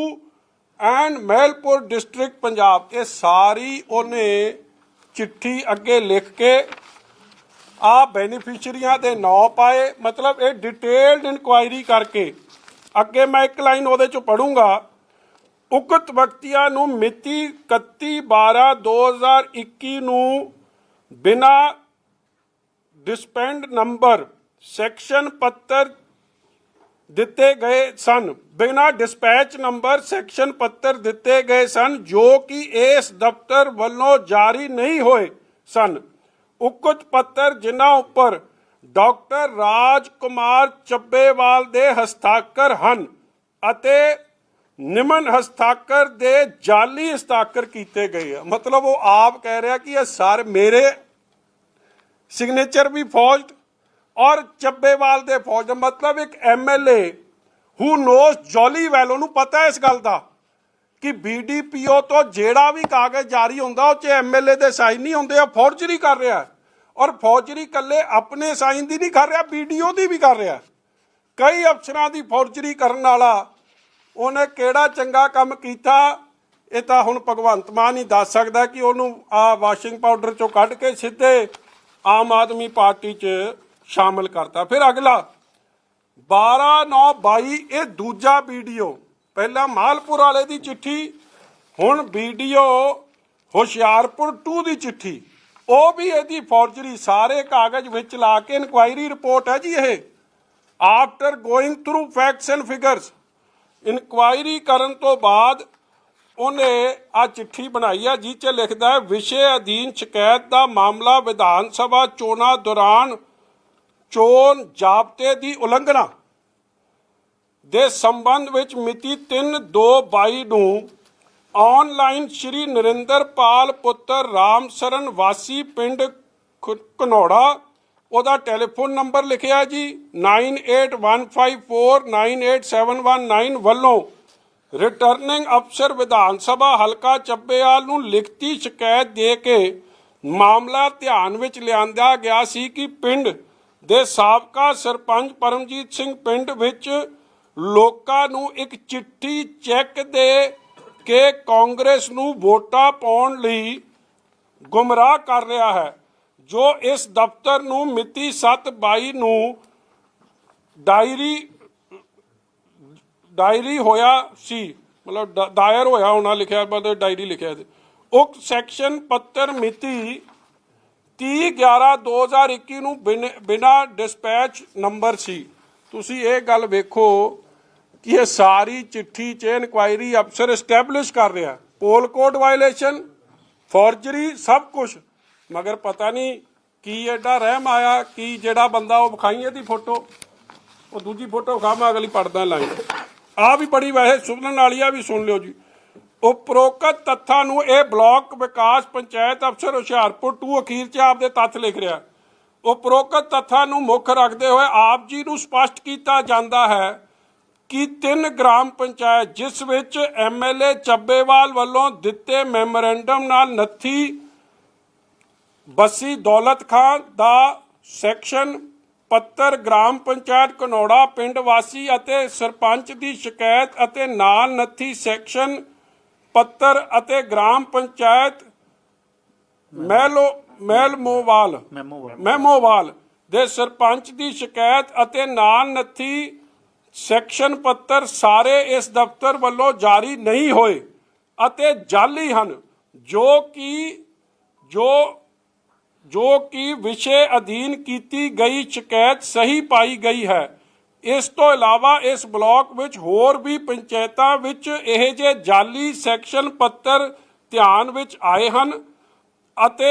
and Mahilpur district Punjab. ਇਹ ਸਾਰੀ ਉਹਨੇ ਚਿੱਠੀ ਅੱਗੇ ਲਿਖ ਕੇ ਆ ਬੈਨੀਫੀਸ਼ੀਅਰੀਆਂ ਦੇ ਨਾਂ ਪਾਏ। ਮਤਲਬ ਇਹ ਡਿਟੇਲਡ ਇਨਕੁਆਇਰੀ ਕਰਕੇ। ਅੱਗੇ ਮੈਂ ਇੱਕ ਲਾਈਨ ਉਹਦੇ ਚੋਂ ਪੜੂੰਗਾ ਉਕਤ ਵਿਅਕਤੀਆਂ ਨੂੰ ਮਿਤੀ 31 12 2021 ਨੂੰ ਬਿਨਾ ਡਿਸਪੈਂਡ ਨੰਬਰ ਸੈਕਸ਼ਨ ਪੱਤਰ ਦਿੱਤੇ ਗਏ ਸਨ। ਬਿਨਾ ਡਿਸਪੈਚ ਨੰਬਰ ਸੈਕਸ਼ਨ ਪੱਤਰ ਦਿੱਤੇ ਗਏ ਸਨ, ਜੋ ਕਿ ਇਸ ਦਫ਼ਤਰ ਵੱਲੋਂ ਜਾਰੀ ਨਹੀਂ ਹੋਏ ਸਨ। ਉਕਤ ਪੱਤਰ ਜਿਨ੍ਹਾਂ ਉੱਪਰ ਡਾਕਟਰ ਰਾਜ ਕੁਮਾਰ ਚੱਬੇਵਾਲ ਦੇ ਹਸਤਾਖਰ ਹਨ ਅਤੇ ਨਿਮਨ ਹਸਤਾਖਰ ਦੇ ਜਾਲੀ ਹਸਤਾਖਰ ਕੀਤੇ ਗਏ ਆ। ਮਤਲਬ ਉਹ ਆਪ ਕਹਿ ਰਿਹਾ ਕਿ ਇਹ ਸਰ ਮੇਰੇ ਸਿਗਨੇਚਰ ਵੀ ਫੌਜਡ ਔਰ ਚੱਬੇਵਾਲ ਦੇ ਫੌਜ ਮਤਲਬ ਇੱਕ MLA who knows jolly well ਉਹਨੂੰ ਪਤਾ ਇਸ ਗੱਲ ਦਾ ਕਿ ਬੀਡੀਪੀਓ ਤੋਂ ਜਿਹੜਾ ਵੀ ਕਾਗਜ਼ ਜਾਰੀ ਹੁੰਦਾ ਉਹ ਚ ਐਮਐਲਏ ਦੇ ਸਾਈਨ ਨਹੀਂ ਹੁੰਦੇ ਆ ਫੌਰਜਰੀ ਕਰ ਰਿਹਾ ਔਰ ਫੌਜਰੀ ਕੱਲੇ ਆਪਣੇ ਸਾਈਨ ਦੀ ਨਹੀਂ ਕਰ ਰਿਹਾ ਬੀਡੀਓ ਦੀ ਵੀ ਕਰ ਰਿਹਾ ਕਈ ਅਫਸਰਾਂ ਦੀ ਫੌਰਜਰੀ ਕਰਨ ਵਾਲਾ ਉਹਨੇ ਕਿਹੜਾ ਚੰਗਾ ਕੰਮ ਕੀਤਾ? ਇਹ ਤਾਂ ਹੁਣ ਭਗਵੰਤ ਮਾਨ ਹੀ ਦੱਸ ਸਕਦਾ ਕਿ ਉਹਨੂੰ ਆ ਵਾਸ਼ਿੰਗ ਪਾਊਡਰ ਚੋਂ ਕੱਢ ਕੇ ਸਿੱਧੇ ਆਮ ਆਦਮੀ ਪਾਰਟੀ 'ਚ ਸ਼ਾਮਲ ਕਰਤਾ। ਫਿਰ ਅਗਲਾ 12 9 22 ਇਹ ਦੂਜਾ ਵੀਡੀਓ। ਪਹਿਲਾਂ ਮਾਲਪੁਰ ਵਾਲੇ ਦੀ ਚਿੱਠੀ, ਹੁਣ ਵੀਡੀਓ ਹੁਸ਼ਿਆਰਪੁਰ 2 ਦੀ ਚਿੱਠੀ। ਉਹ ਵੀ ਇਹਦੀ ਫੌਰਜਰੀ ਸਾਰੇ ਕਾਗਜ਼ ਵਿੱਚ ਲਾ ਕੇ ਇਨਕੁਆਇਰੀ ਰਿਪੋਰਟ ਹੈ ਜੀ ਇਹ। After going through facts and figures inquiry ਕਰਨ ਤੋਂ ਬਾਅਦ ਉਹਨੇ ਆ ਚਿੱਠੀ ਬਣਾਈ ਆ ਜਿਹ 'ਚ ਲਿਖਦਾ ਹੈ, ਵਿਸ਼ੇ ਅਧੀਨ ਸ਼ਿਕਾਇਤ ਦਾ ਮਾਮਲਾ ਵਿਧਾਨ ਸਭਾ ਚੋਣਾਂ ਦੌਰਾਨ ਚੋਣ ਜਾਬਤੇ ਦੀ ਉਲੰਘਣਾ ਦੇ ਸੰਬੰਧ ਵਿੱਚ ਮਿਤੀ 3/2/22 ਨੂੰ ਆਨਲਾਈਨ ਸ਼੍ਰੀ ਨਰਿੰਦਰਪਾਲ ਪੁੱਤਰ ਰਾਮ ਸਰਨ ਵਾਸੀ ਪਿੰਡ ਖ- ਉਹਦਾ ਟੈਲੀਫੋਨ ਨੰਬਰ ਲਿਖਿਆ ਜੀ 9815498719 ਵੱਲੋਂ ਰਿਟਰਨਿੰਗ ਅਫਸਰ ਵਿਧਾਨ ਸਭਾ ਹਲਕਾ ਚੱਬੇਵਾਲ ਨੂੰ ਲਿਖਤੀ ਸ਼ਿਕਾਇਤ ਦੇ ਕੇ ਮਾਮਲਾ ਧਿਆਨ ਵਿੱਚ ਲਿਆਂਦਾ ਗਿਆ ਸੀ ਕਿ ਪਿੰਡ ਦੇ ਸਾਬਕਾ ਸਰਪੰਚ ਪਰਮਜੀਤ ਸਿੰਘ ਪਿੰਡ ਵਿੱਚ ਲੋਕਾਂ ਨੂੰ ਇੱਕ ਚਿੱਠੀ ਚੈੱਕ ਦੇ ਕੇ ਕਾਂਗਰਸ ਨੂੰ ਵੋਟਾਂ ਪਾਉਣ ਲਈ ਗੁੰਮਰਾਹ ਕਰ ਰਿਹਾ ਹੈ। ਜੋ ਇਸ ਦਫ਼ਤਰ ਨੂੰ ਮਿਤੀ 7/22 ਨੂੰ ਡਾਇਰੀ ਡਾਇਰੀ ਹੋਇਆ ਸੀ, ਮਤਲਬ ਦਾਇਰ ਹੋਇਆ ਹੋਣਾ ਲਿਖਿਆ ਬਦ ਡਾਇਰੀ ਲਿਖਿਆ ਤੇ ਉਕਤ ਸੈਕਸ਼ਨ ਪੱਤਰ ਮਿਤੀ 30 11 2021 ਨੂੰ ਬਿਨ- ਬਿਨਾਂ ਡਿਸਪੈਚ ਨੰਬਰ ਸੀ। ਤੁਸੀਂ ਇਹ ਗੱਲ ਵੇਖੋ ਕਿ ਇਹ ਸਾਰੀ ਚਿੱਠੀ ਚ ਇਨਕੁਆਇਰੀ ਅਫਸਰ ਐਸਟੈਬਲਿਸ਼ ਕਰ ਰਿਹਾ। ਪੋਲ ਕੋਡ ਵਾਇਲੇਸ਼ਨ ਫੋਰਜਰੀ ਸਭ ਕੁਝ ਮਗਰ ਪਤਾ ਨਹੀਂ ਕੀ ਐਡਾ ਰਹਿਮ ਆਇਆ, ਕਿ ਜਿਹੜਾ ਬੰਦਾ ਉਹ ਵਿਖਾਈ ਇਹਦੀ ਫੋਟੋ। ਉਹ ਦੂਜੀ ਫੋਟੋ ਵਿਖਾ ਮੈਂ ਅਗਲੀ ਪੜਦਾ ਲਾਈ ਆ ਵੀ ਬੜੀ ਵੈਸੇ ਸੁਣਨ ਵਾਲੀ ਆ, ਵੀ ਸੁਣ ਲਿਓ ਜੀ। ਉਪਰੋਕਤ ਤੱਥਾਂ ਨੂੰ ਇਹ ਬਲਾਕ ਵਿਕਾਸ ਪੰਚਾਇਤ ਅਫਸਰ ਹੁਸ਼ਿਆਰਪੁਰ 2 ਅਖੀਰ 'ਚ ਆਪ ਦੇ ਤੱਥ ਲਿਖ ਰਿਹਾ। ਉਪਰੋਕਤ ਤੱਥਾਂ ਨੂੰ ਮੁੱਖ ਰੱਖਦੇ ਹੋਏ ਆਪ ਜੀ ਨੂੰ ਸਪਸ਼ਟ ਕੀਤਾ ਜਾਂਦਾ ਹੈ ਕਿ ਤਿੰਨ ਗ੍ਰਾਮ ਪੰਚਾਇਤ ਜਿਸ ਵਿੱਚ ਐਮਐਲਏ ਚੱਬੇਵਾਲ ਵੱਲੋਂ ਦਿੱਤੇ ਮੈਮੋਰੈਂਡਮ ਨਾਲ ਨੱਥੀ ਬੱਸੀ ਦੌਲਤ ਖਾਨ ਦਾ ਸੈਕਸ਼ਨ ਪੱਤਰ ਗ੍ਰਾਮ ਪੰਚਾਇਤ ਕਨੌੜਾ ਪਿੰਡ ਵਾਸੀ ਅਤੇ ਸਰਪੰਚ ਦੀ ਸ਼ਿਕਾਇਤ ਅਤੇ ਨਾਲ ਨੱਥੀ ਸੈਕਸ਼ਨ ਪੱਤਰ ਅਤੇ ਗ੍ਰਾਮ ਪੰਚਾਇਤ ਮਹਿਲੋ ਮਹਿਲਮੋਵਾਲ ਮੈਮੋ ਮੈਮੋਵਾਲ ਦੇ ਸਰਪੰਚ ਦੀ ਸ਼ਿਕਾਇਤ ਅਤੇ ਨਾਲ ਨੱਥੀ ਸੈਕਸ਼ਨ ਪੱਤਰ ਸਾਰੇ ਇਸ ਦਫ਼ਤਰ ਵੱਲੋਂ ਜਾਰੀ ਨਹੀਂ ਹੋਏ ਅਤੇ ਜਾਲੀ ਹਨ ਜੋ ਕਿ ਜੋ ਜੋ ਕਿ ਵਿਸ਼ੇ ਅਧੀਨ ਕੀਤੀ ਗਈ ਸ਼ਿਕਾਇਤ ਸਹੀ ਪਾਈ ਗਈ ਹੈ। ਇਸ ਤੋਂ ਇਲਾਵਾ ਇਸ ਬਲਾਕ ਵਿੱਚ ਹੋਰ ਵੀ ਪੰਚਾਇਤਾਂ ਵਿੱਚ ਇਹ ਜਿਹੇ ਜਾਲੀ ਸੈਕਸ਼ਨ ਪੱਤਰ ਧਿਆਨ ਵਿੱਚ ਆਏ ਹਨ ਅਤੇ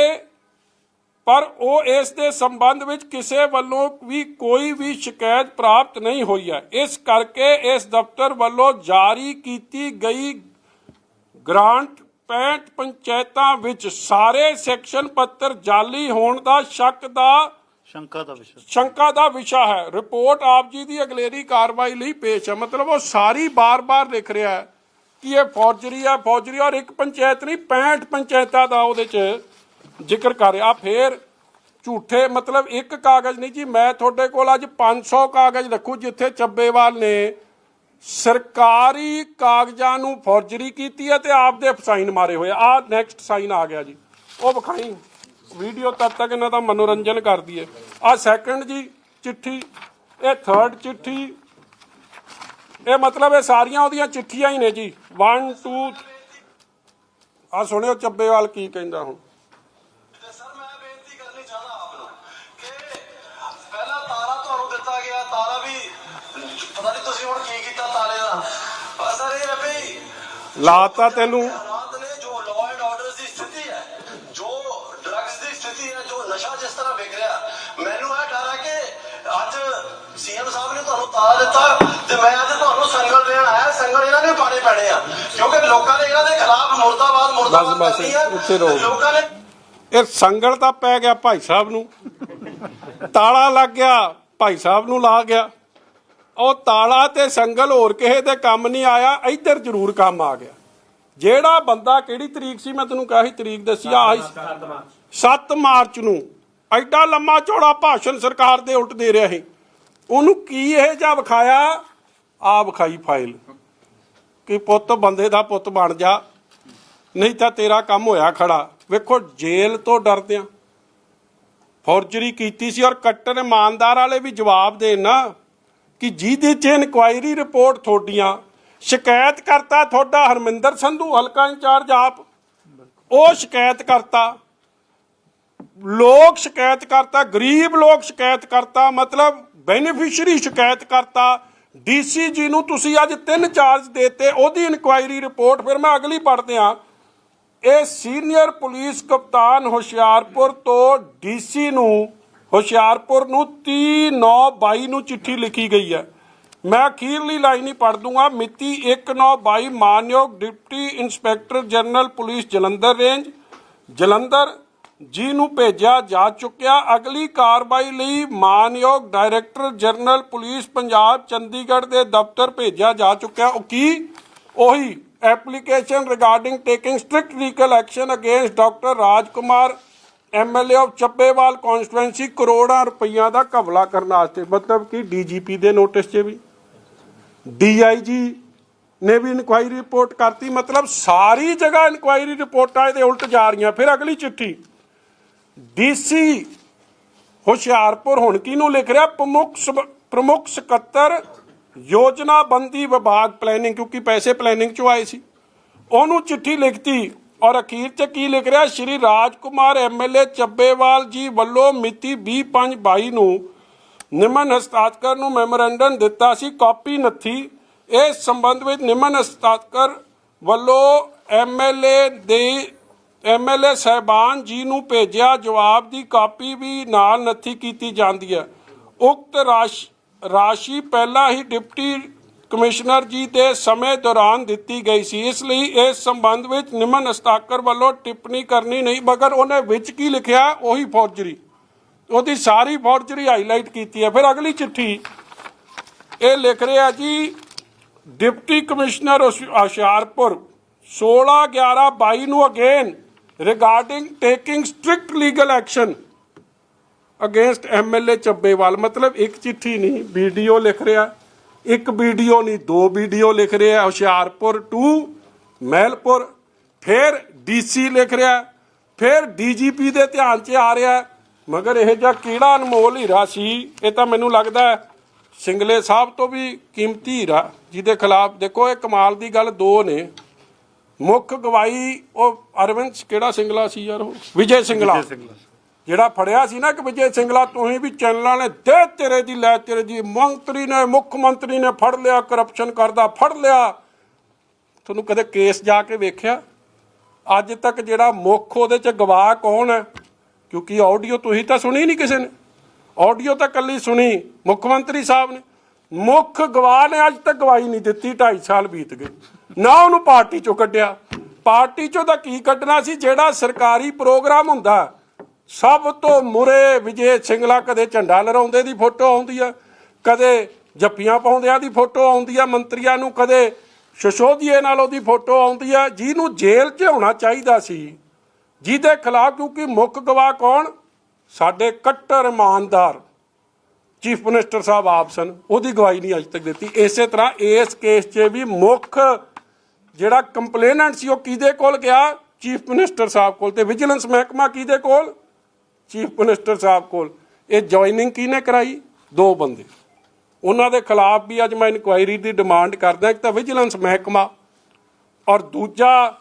ਪਰ ਉਹ ਇਸ ਦੇ ਸੰਬੰਧ ਵਿੱਚ ਕਿਸੇ ਵੱਲੋਂ ਵੀ ਕੋਈ ਵੀ ਸ਼ਿਕਾਇਤ ਪ੍ਰਾਪਤ ਨਹੀਂ ਹੋਈ ਹੈ। ਇਸ ਕਰਕੇ ਇਸ ਦਫ਼ਤਰ ਵੱਲੋਂ ਜਾਰੀ ਕੀਤੀ ਗਈ ਗ੍ਰਾਂਟ 65 ਪੰਚਾਇਤਾਂ ਵਿੱਚ ਸਾਰੇ ਸੈਕਸ਼ਨ ਪੱਤਰ ਜਾਲੀ ਹੋਣ ਦਾ ਸ਼ੱਕ ਦਾ ਸ਼ੰਕਾ ਦਾ ਵਿਸ਼ਾ। ਸ਼ੰਕਾ ਦਾ ਵਿਸ਼ਾ ਹੈ। ਰਿਪੋਰਟ ਆਪ ਜੀ ਦੀ ਅਗਲੇਰੀ ਕਾਰਵਾਈ ਲਈ ਪੇਸ਼ ਹੈ। ਮਤਲਬ ਉਹ ਸਾਰੀ ਬਾਰ-ਬਾਰ ਲਿਖ ਰਿਹਾ ਹੈ ਕਿ ਇਹ ਫੌਜਰੀ ਹੈ ਫੌਜਰੀ ਔਰ ਇੱਕ ਪੰਚਾਇਤ ਨਹੀਂ 65 ਪੰਚਾਇਤਾਂ ਦਾ ਉਹਦੇ 'ਚ ਜ਼ਿਕਰ ਕਰ ਰਿਹਾ। ਫੇਰ ਝੂਠੇ ਮਤਲਬ ਇੱਕ ਕਾਗਜ਼ ਨਹੀਂ ਜੀ ਮੈਂ ਤੁਹਾਡੇ ਕੋਲ ਅੱਜ 500 ਕਾਗਜ਼ ਰੱਖੂ ਜਿੱਥੇ ਚੱਬੇਵਾਲ ਨੇ ਸਰਕਾਰੀ ਕਾਗਜ਼ਾਂ ਨੂੰ ਫੌਜਰੀ ਕੀਤੀ ਹੈ ਤੇ ਆਪਦੇ ਸਾਈਨ ਮਾਰੇ ਹੋਏ ਆ। ਨੈਕਸਟ ਸਾਈਨ ਆ ਗਿਆ ਜੀ। ਉਹ ਵਿਖਾਈ। ਵੀਡੀਓ ਤਦ ਤੱਕ ਇਹਨਾਂ ਦਾ ਮਨੋਰੰਜਨ ਕਰਦੀ ਹੈ। ਆ ਸੈਕੰਡ ਜੀ ਚਿੱਠੀ, ਇਹ ਥਰਡ ਚਿੱਠੀ। ਇਹ ਮਤਲਬ ਇਹ ਸਾਰੀਆਂ ਉਹਦੀਆਂ ਚਿੱਠੀਆਂ ਹੀ ਨੇ ਜੀ। 1 2 ਆ ਸੁਣਿਓ ਚੱਬੇਵਾਲ ਕੀ ਕਹਿੰਦਾ ਹੁਣ ਤੇ ਸਰ ਮੈਂ ਬੇਨਤੀ ਕਰਨੀ ਚਾਹਦਾ ਆਪ ਨੂੰ ਕਿ ਪਹਿਲਾ ਤਾਰਾ ਤੁਹਾਨੂੰ ਦਿੱਤਾ ਗਿਆ ਤਾਰਾ ਵੀ ਪਤਾ ਨਹੀਂ ਤੁਸੀਂ ਹੁਣ ਕੀ ਕੀਤਾ ਤਾਰੇ ਦਾ ਪਰ ਸਰ ਇਹ ਹੈ ਵੀ ਲਾਤਾ ਤੈਨੂੰ। ਹਾਲਾਤ ਨੇ ਜੋ ਲਾਅ ਐਂਡ ਆਰਡਰ ਦੀ ਸਥਿਤੀ ਹੈ ਜੋ ਡਰੱਗਸ ਦੀ ਸਥਿਤੀ ਹੈ ਜੋ ਨਸ਼ਾ ਜਿਸ ਤਰ੍ਹਾਂ ਵਿਕ ਰਿਹਾ ਮੈਨੂੰ ਇਹ ਡਰ ਹੈ ਕਿ ਅੱਜ ਸੀਐਮ ਸਾਹਿਬ ਨੇ ਤੁਹਾਨੂੰ ਤਾਰਾ ਦਿੱਤਾ ਤੇ ਮੈਂ ਅੱਜ ਤੁਹਾਨੂੰ ਸੰਗਲ ਦੇਣ ਆਇਆ ਸੰਗਲ ਇਹਨਾਂ ਨੇ ਪਾਣੇ ਪੈਣੇ ਆ। ਕਿਉਂਕਿ ਲੋਕਾਂ ਨੇ ਇਹਨਾਂ ਦੇ ਖਿਲਾਫ ਮੁਰਦਾਬਾਦ ਮੁਰਦਾਬਾਦ ਬਸ, ਕਰਨੀ ਉੱਥੇ ਰਹੋ। ਲੋਕਾਂ ਨੇ ਇਹ ਸੰਗਲ ਤਾਂ ਪੈ ਗਿਆ ਭਾਈ ਸਾਹਿਬ ਨੂੰ। ਤਾਲਾ ਲੱਗ ਗਿਆ ਭਾਈ ਸਾਹਿਬ ਨੂੰ ਲਾ ਗਿਆ। ਉਹ ਤਾਲਾ ਤੇ ਸੰਗਲ ਹੋਰ ਕਿਸੇ ਦੇ ਕੰਮ ਨਹੀਂ ਆਇਆ ਇੱਧਰ ਜ਼ਰੂਰ ਕੰਮ ਆ ਗਿਆ। ਜਿਹੜਾ ਬੰਦਾ ਕਿਹੜੀ ਤਰੀਕ ਸੀ ਮੈਂ ਤੈਨੂੰ ਕਹੀ ਤਰੀਕ ਦੱਸੀ ਆ 7 ਮਾਰਚ ਨੂੰ ਐਡਾ ਲੰਮਾ ਚੌੜਾ ਭਾਸ਼ਣ ਸਰਕਾਰ ਦੇ ਉਲਟ ਦੇ ਰਿਹਾ ਸੀ। ਉਹਨੂੰ ਕੀ ਇਹ ਜਾ ਵਿਖਾਇਆ? ਆ ਵਿਖਾਈ ਫਾਈਲ। ਕਿ ਪੁੱਤ ਬੰਦੇ ਦਾ ਪੁੱਤ ਬਣ ਜਾ। ਨਹੀਂ ਤਾਂ ਤੇਰਾ ਕੰਮ ਹੋਇਆ ਖੜਾ। ਵੇਖੋ ਜੇਲ੍ਹ ਤੋਂ ਡਰਦੇ ਆ ਫੌਰਜਰੀ ਕੀਤੀ ਸੀ ਔਰ ਕੱਟਰ ਇਮਾਨਦਾਰ ਵਾਲੇ ਵੀ ਜਵਾਬ ਦੇਣ ਨਾ। ਕਿ ਜਿਹਦੇ ਚ ਇਨਕੁਆਇਰੀ ਰਿਪੋਰਟ ਤੁਹਾਡੀਆਂ, ਸ਼ਿਕਾਇਤ ਕਰਤਾ ਤੁਹਾਡਾ ਹਰਮਿੰਦਰ ਸੰਧੂ, ਹਲਕਾ ਇੰਚਾਰਜ ਆਪ, ਉਹ ਸ਼ਿਕਾਇਤ ਕਰਤਾ। ਲੋਕ ਸ਼ਿਕਾਇਤ ਕਰਤਾ, ਗਰੀਬ ਲੋਕ ਸ਼ਿਕਾਇਤ ਕਰਤਾ, ਮਤਲਬ ਬੈਨੀਫੀਸ਼ੀਅਰੀ ਸ਼ਿਕਾਇਤ ਕਰਤਾ। ਡੀਸੀ ਜੀ ਨੂੰ ਤੁਸੀਂ ਅੱਜ ਤਿੰਨ ਚਾਰਜ ਦੇਤੇ, ਉਹਦੀ ਇਨਕੁਆਇਰੀ ਰਿਪੋਰਟ ਫਿਰ ਮੈਂ ਅਗਲੀ ਪੜ੍ਹਦੇ ਆ ਇਹ ਸੀਨੀਅਰ ਪੁਲਿਸ ਕਪਤਾਨ ਹੁਸ਼ਿਆਰਪੁਰ ਤੋਂ ਡੀਸੀ ਨੂੰ ਹੁਸ਼ਿਆਰਪੁਰ ਨੂੰ 3922 ਨੂੰ ਚਿੱਠੀ ਲਿਖੀ ਗਈ ਹੈ। ਮੈਂ ਅਖੀਰਲੀ ਲਾਈਨ ਹੀ ਪੜ੍ਹ ਦੂੰਗਾ। ਮਿਤੀ 1922 ਮਾਨਯੋਗ deputy inspector general police Jalandhar range. Jalandhar, ਜੀ ਨੂੰ ਭੇਜਿਆ ਜਾ ਚੁੱਕਿਆ। ਅਗਲੀ ਕਾਰਵਾਈ ਲਈ ਮਾਨਯੋਗ director general police Punjab Chandigarh ਦੇ ਦਫ਼ਤਰ ਭੇਜਿਆ ਜਾ ਚੁੱਕਿਆ। ਉਹ ਕੀ? ਉਹੀ application regarding taking strict legal action against doctor Rajkumar MLA of Chabbewal constituency ਕਰੋੜਾਂ ਰੁਪਈਆ ਦਾ ਘਬਲਾ ਕਰਨ ਵਾਸਤੇ, ਮਤਲਬ ਕਿ ਡੀਜੀਪੀ ਦੇ ਨੋਟਿਸ 'ਚ ਵੀ। ਡੀਆਈਜੀ ਨੇ ਵੀ ਇਨਕੁਆਇਰੀ ਰਿਪੋਰਟ ਕਰਤੀ, ਮਤਲਬ ਸਾਰੀ ਜਗ੍ਹਾ ਇਨਕੁਆਇਰੀ ਰਿਪੋਰਟਾਂ ਇਹਦੇ ਉਲਟ ਜਾ ਰਹੀਆਂ। ਫਿਰ ਅਗਲੀ ਚਿੱਠੀ, ਡੀਸੀ ਹੁਸ਼ਿਆਰਪੁਰ ਹੁਣ ਕਿਹਨੂੰ ਲਿਖ ਰਿਹਾ? ਪ੍ਰਮੁੱਖ ਪ੍ਰਮੁੱਖ ਸਕੱਤਰ ਯੋਜਨਾਬੰਦੀ ਵਿਭਾਗ ਪਲੈਨਿੰਗ ਕਿਉਂਕਿ ਪੈਸੇ ਪਲੈਨਿੰਗ ਚੋਂ ਆਏ ਸੀ। ਉਹਨੂੰ ਚਿੱਠੀ ਲਿਖਤੀ ਔਰ ਅਖੀਰ 'ਚ ਕੀ ਲਿਖ ਰਿਹਾ? ਸ਼੍ਰੀ ਰਾਜਕੁਮਾਰ ਐਮਐਲਏ ਚੱਬੇਵਾਲ ਜੀ ਵੱਲੋਂ ਮਿਤੀ 25/22 ਨੂੰ ਨਿਮਨ ਹਸਤਾਖਰ ਨੂੰ ਮੈਮੋਰੈਂਡਮ ਦਿੱਤਾ ਸੀ, ਕਾਪੀ ਨੱਥੀ। ਇਸ ਸੰਬੰਧ ਵਿੱਚ ਨਿਮਨ ਹਸਤਾਖਰ ਵੱਲੋਂ ਐਮਐਲਏ ਦੇ ਐਮਐਲਏ ਸਹਿਬਾਨ ਜੀ ਨੂੰ ਭੇਜਿਆ। ਜਵਾਬ ਦੀ ਕਾਪੀ ਵੀ ਨਾਲ ਨੱਥੀ ਕੀਤੀ ਜਾਂਦੀ ਹੈ। ਉਕਤ ਰਾਸ਼- ਰਾਸ਼ੀ ਪਹਿਲਾਂ ਹੀ ਡਿਪਟੀ ਕਮਿਸ਼ਨਰ ਜੀ ਦੇ ਸਮੇਂ ਦੌਰਾਨ ਦਿੱਤੀ ਗਈ ਸੀ। ਇਸ ਲਈ ਇਸ ਸੰਬੰਧ ਵਿੱਚ ਨਿਮਨ ਅਸਤਾਕਰ ਵੱਲੋਂ ਟਿੱਪਣੀ ਕਰਨੀ ਨਹੀਂ, ਮਗਰ ਉਹਨੇ ਵਿੱਚ ਕੀ ਲਿਖਿਆ? ਉਹੀ ਫੌਰਜਰੀ ਉਹਦੀ ਸਾਰੀ ਫੌਰਜਰੀ ਹਾਈਲਾਈਟ ਕੀਤੀ ਹੈ। ਫਿਰ ਅਗਲੀ ਚਿੱਠੀ ਇਹ ਲਿਖ ਰਿਹਾ ਜੀ ਡਿਪਟੀ ਕਮਿਸ਼ਨਰ ਹੁਸ਼ਿਆਰਪੁਰ 16 11 22 ਨੂੰ again regarding taking strict legal action against MLA Chabbewal. ਮਤਲਬ ਇੱਕ ਚਿੱਠੀ ਨਹੀਂ, ਵੀਡੀਓ ਲਿਖ ਰਿਹਾ। ਇੱਕ ਵੀਡੀਓ ਨਹੀਂ, ਦੋ ਵੀਡੀਓ ਲਿਖ ਰਿਹਾ, ਹੁਸ਼ਿਆਰਪੁਰ ਟੂ, ਮਹਿਲਪੁਰ, ਫਿਰ ਡੀਸੀ ਲਿਖ ਰਿਹਾ, ਫਿਰ ਡੀਜੀਪੀ ਦੇ ਧਿਆਨ 'ਚ ਆ ਰਿਹਾ, ਮਗਰ ਇਹ ਜਿਹਾ ਕਿਹੜਾ ਅਨਮੋਲ ਹੀਰਾ ਸੀ, ਇਹ ਤਾਂ ਮੈਨੂੰ ਲੱਗਦਾ ਸਿੰਗਲੇ ਸਾਹਿਬ ਤੋਂ ਵੀ ਕੀਮਤੀ ਹੀਰਾ, ਜਿਹਦੇ ਖਿਲਾਫ, ਦੇਖੋ ਇਹ ਕਮਾਲ ਦੀ ਗੱਲ ਦੋ ਨੇ। ਮੁੱਖ ਗਵਾਹੀ ਉਹ ਅਰਵਿੰਦ, ਕਿਹੜਾ ਸਿੰਗਲਾ ਸੀ ਯਾਰ ਉਹ? ਵਿਜੇ ਸਿੰਗਲਾ। ਜਿਹੜਾ ਫੜਿਆ ਸੀ ਨਾ ਕਿ ਵਿਜੇ ਸਿੰਗਲਾ, ਤੁਸੀਂ ਵੀ ਚੈਨਲਾਂ ਨੇ ਦੇ ਤੇਰੇ ਦੀ, ਲੈ ਤੇਰੇ ਦੀ, ਮੰਤਰੀ ਨੇ, ਮੁੱਖ ਮੰਤਰੀ ਨੇ ਫੜ ਲਿਆ ਕਰਪਸ਼ਨ ਕਰਦਾ, ਫੜ ਲਿਆ। ਤੁਹਾਨੂੰ ਕਦੇ ਕੇਸ ਜਾ ਕੇ ਵੇਖਿਆ? ਅੱਜ ਤੱਕ ਜਿਹੜਾ ਮੁੱਖ ਉਹਦੇ ਚ ਗਵਾਹ ਕੌਣ ਹੈ? ਕਿਉਂਕਿ ਆਡੀਓ ਤੁਸੀਂ ਤਾਂ ਸੁਣੀ ਨਹੀਂ ਕਿਸੇ ਨੇ। ਆਡੀਓ ਤਾਂ ਕੱਲੀ ਸੁਣੀ, ਮੁੱਖ ਮੰਤਰੀ ਸਾਹਿਬ ਨੇ। ਮੁੱਖ ਗਵਾਹ ਨੇ ਅੱਜ ਤੱਕ ਗਵਾਹੀ ਨਹੀਂ ਦਿੱਤੀ 2.5 ਸਾਲ ਬੀਤ ਗਏ। ਨਾ ਉਹਨੂੰ ਪਾਰਟੀ ਚੋਂ ਕੱਢਿਆ। ਪਾਰਟੀ ਚੋਂ ਤਾਂ ਕੀ ਕੱਢਣਾ ਸੀ? ਜਿਹੜਾ ਸਰਕਾਰੀ ਪ੍ਰੋਗਰਾਮ ਹੁੰਦਾ ਸਭ ਤੋਂ ਮੁਰੇ ਵਿਜੇ ਸਿੰਗਲਾ ਕਦੇ ਝੰਡਾ ਲਹਿਰਾਉਂਦੇ ਦੀ ਫੋਟੋ ਆਉਂਦੀ ਆ, ਕਦੇ ਜੱਪੀਆਂ ਪਾਉਂਦਿਆਂ ਦੀ ਫੋਟੋ ਆਉਂਦੀ ਆ, ਮੰਤਰੀਆਂ ਨੂੰ ਕਦੇ ਸ਼ਸ਼ੋਦੀਏ ਨਾਲ ਉਹਦੀ ਫੋਟੋ ਆਉਂਦੀ ਆ, ਜਿਹਨੂੰ ਜੇਲ੍ਹ 'ਚ ਹੋਣਾ ਚਾਹੀਦਾ ਸੀ, ਜਿਹਦੇ ਖਿਲਾਫ ਕਿਉਂਕਿ ਮੁੱਖ ਗਵਾਹ ਕੌਣ? ਸਾਡੇ ਕੱਟਰ ਇਮਾਨਦਾਰ ਚੀਫ ਮਿਨਿਸਟਰ ਸਾਹਿਬ ਆਪ ਸਨ, ਉਹਦੀ ਗਵਾਹੀ ਨਹੀਂ ਅੱਜ ਤੱਕ ਦਿੱਤੀ। ਇਸੇ ਤਰ੍ਹਾਂ ਇਸ ਕੇਸ 'ਚ ਵੀ ਮੁੱਖ ਜਿਹੜਾ ਕੰਪਲੇਨੈਂਟ ਸੀ, ਉਹ ਕਿਹਦੇ ਕੋਲ ਗਿਆ? ਚੀਫ ਮਿਨਿਸਟਰ ਸਾਹਿਬ ਕੋਲ ਤੇ ਵਿਜੀਲੈਂਸ ਮਹਿਕਮਾ ਕਿਹਦੇ ਕੋਲ? ਚੀਫ ਮਿਨਿਸਟਰ ਸਾਹਿਬ ਕੋਲ। ਇਹ ਜੁਆਇਨਿੰਗ ਕਿਹਨੇ ਕਰਾਈ? ਦੋ ਬੰਦੇ। ਉਹਨਾਂ ਦੇ ਖਿਲਾਫ ਵੀ ਅੱਜ ਮੈਂ ਇਨਕੁਆਇਰੀ ਦੀ ਡਿਮਾਂਡ ਕਰਦਾ ਇੱਕ ਤਾਂ ਵਿਜੀਲੈਂਸ ਮਹਿਕਮਾ ਔਰ ਦੂਜਾ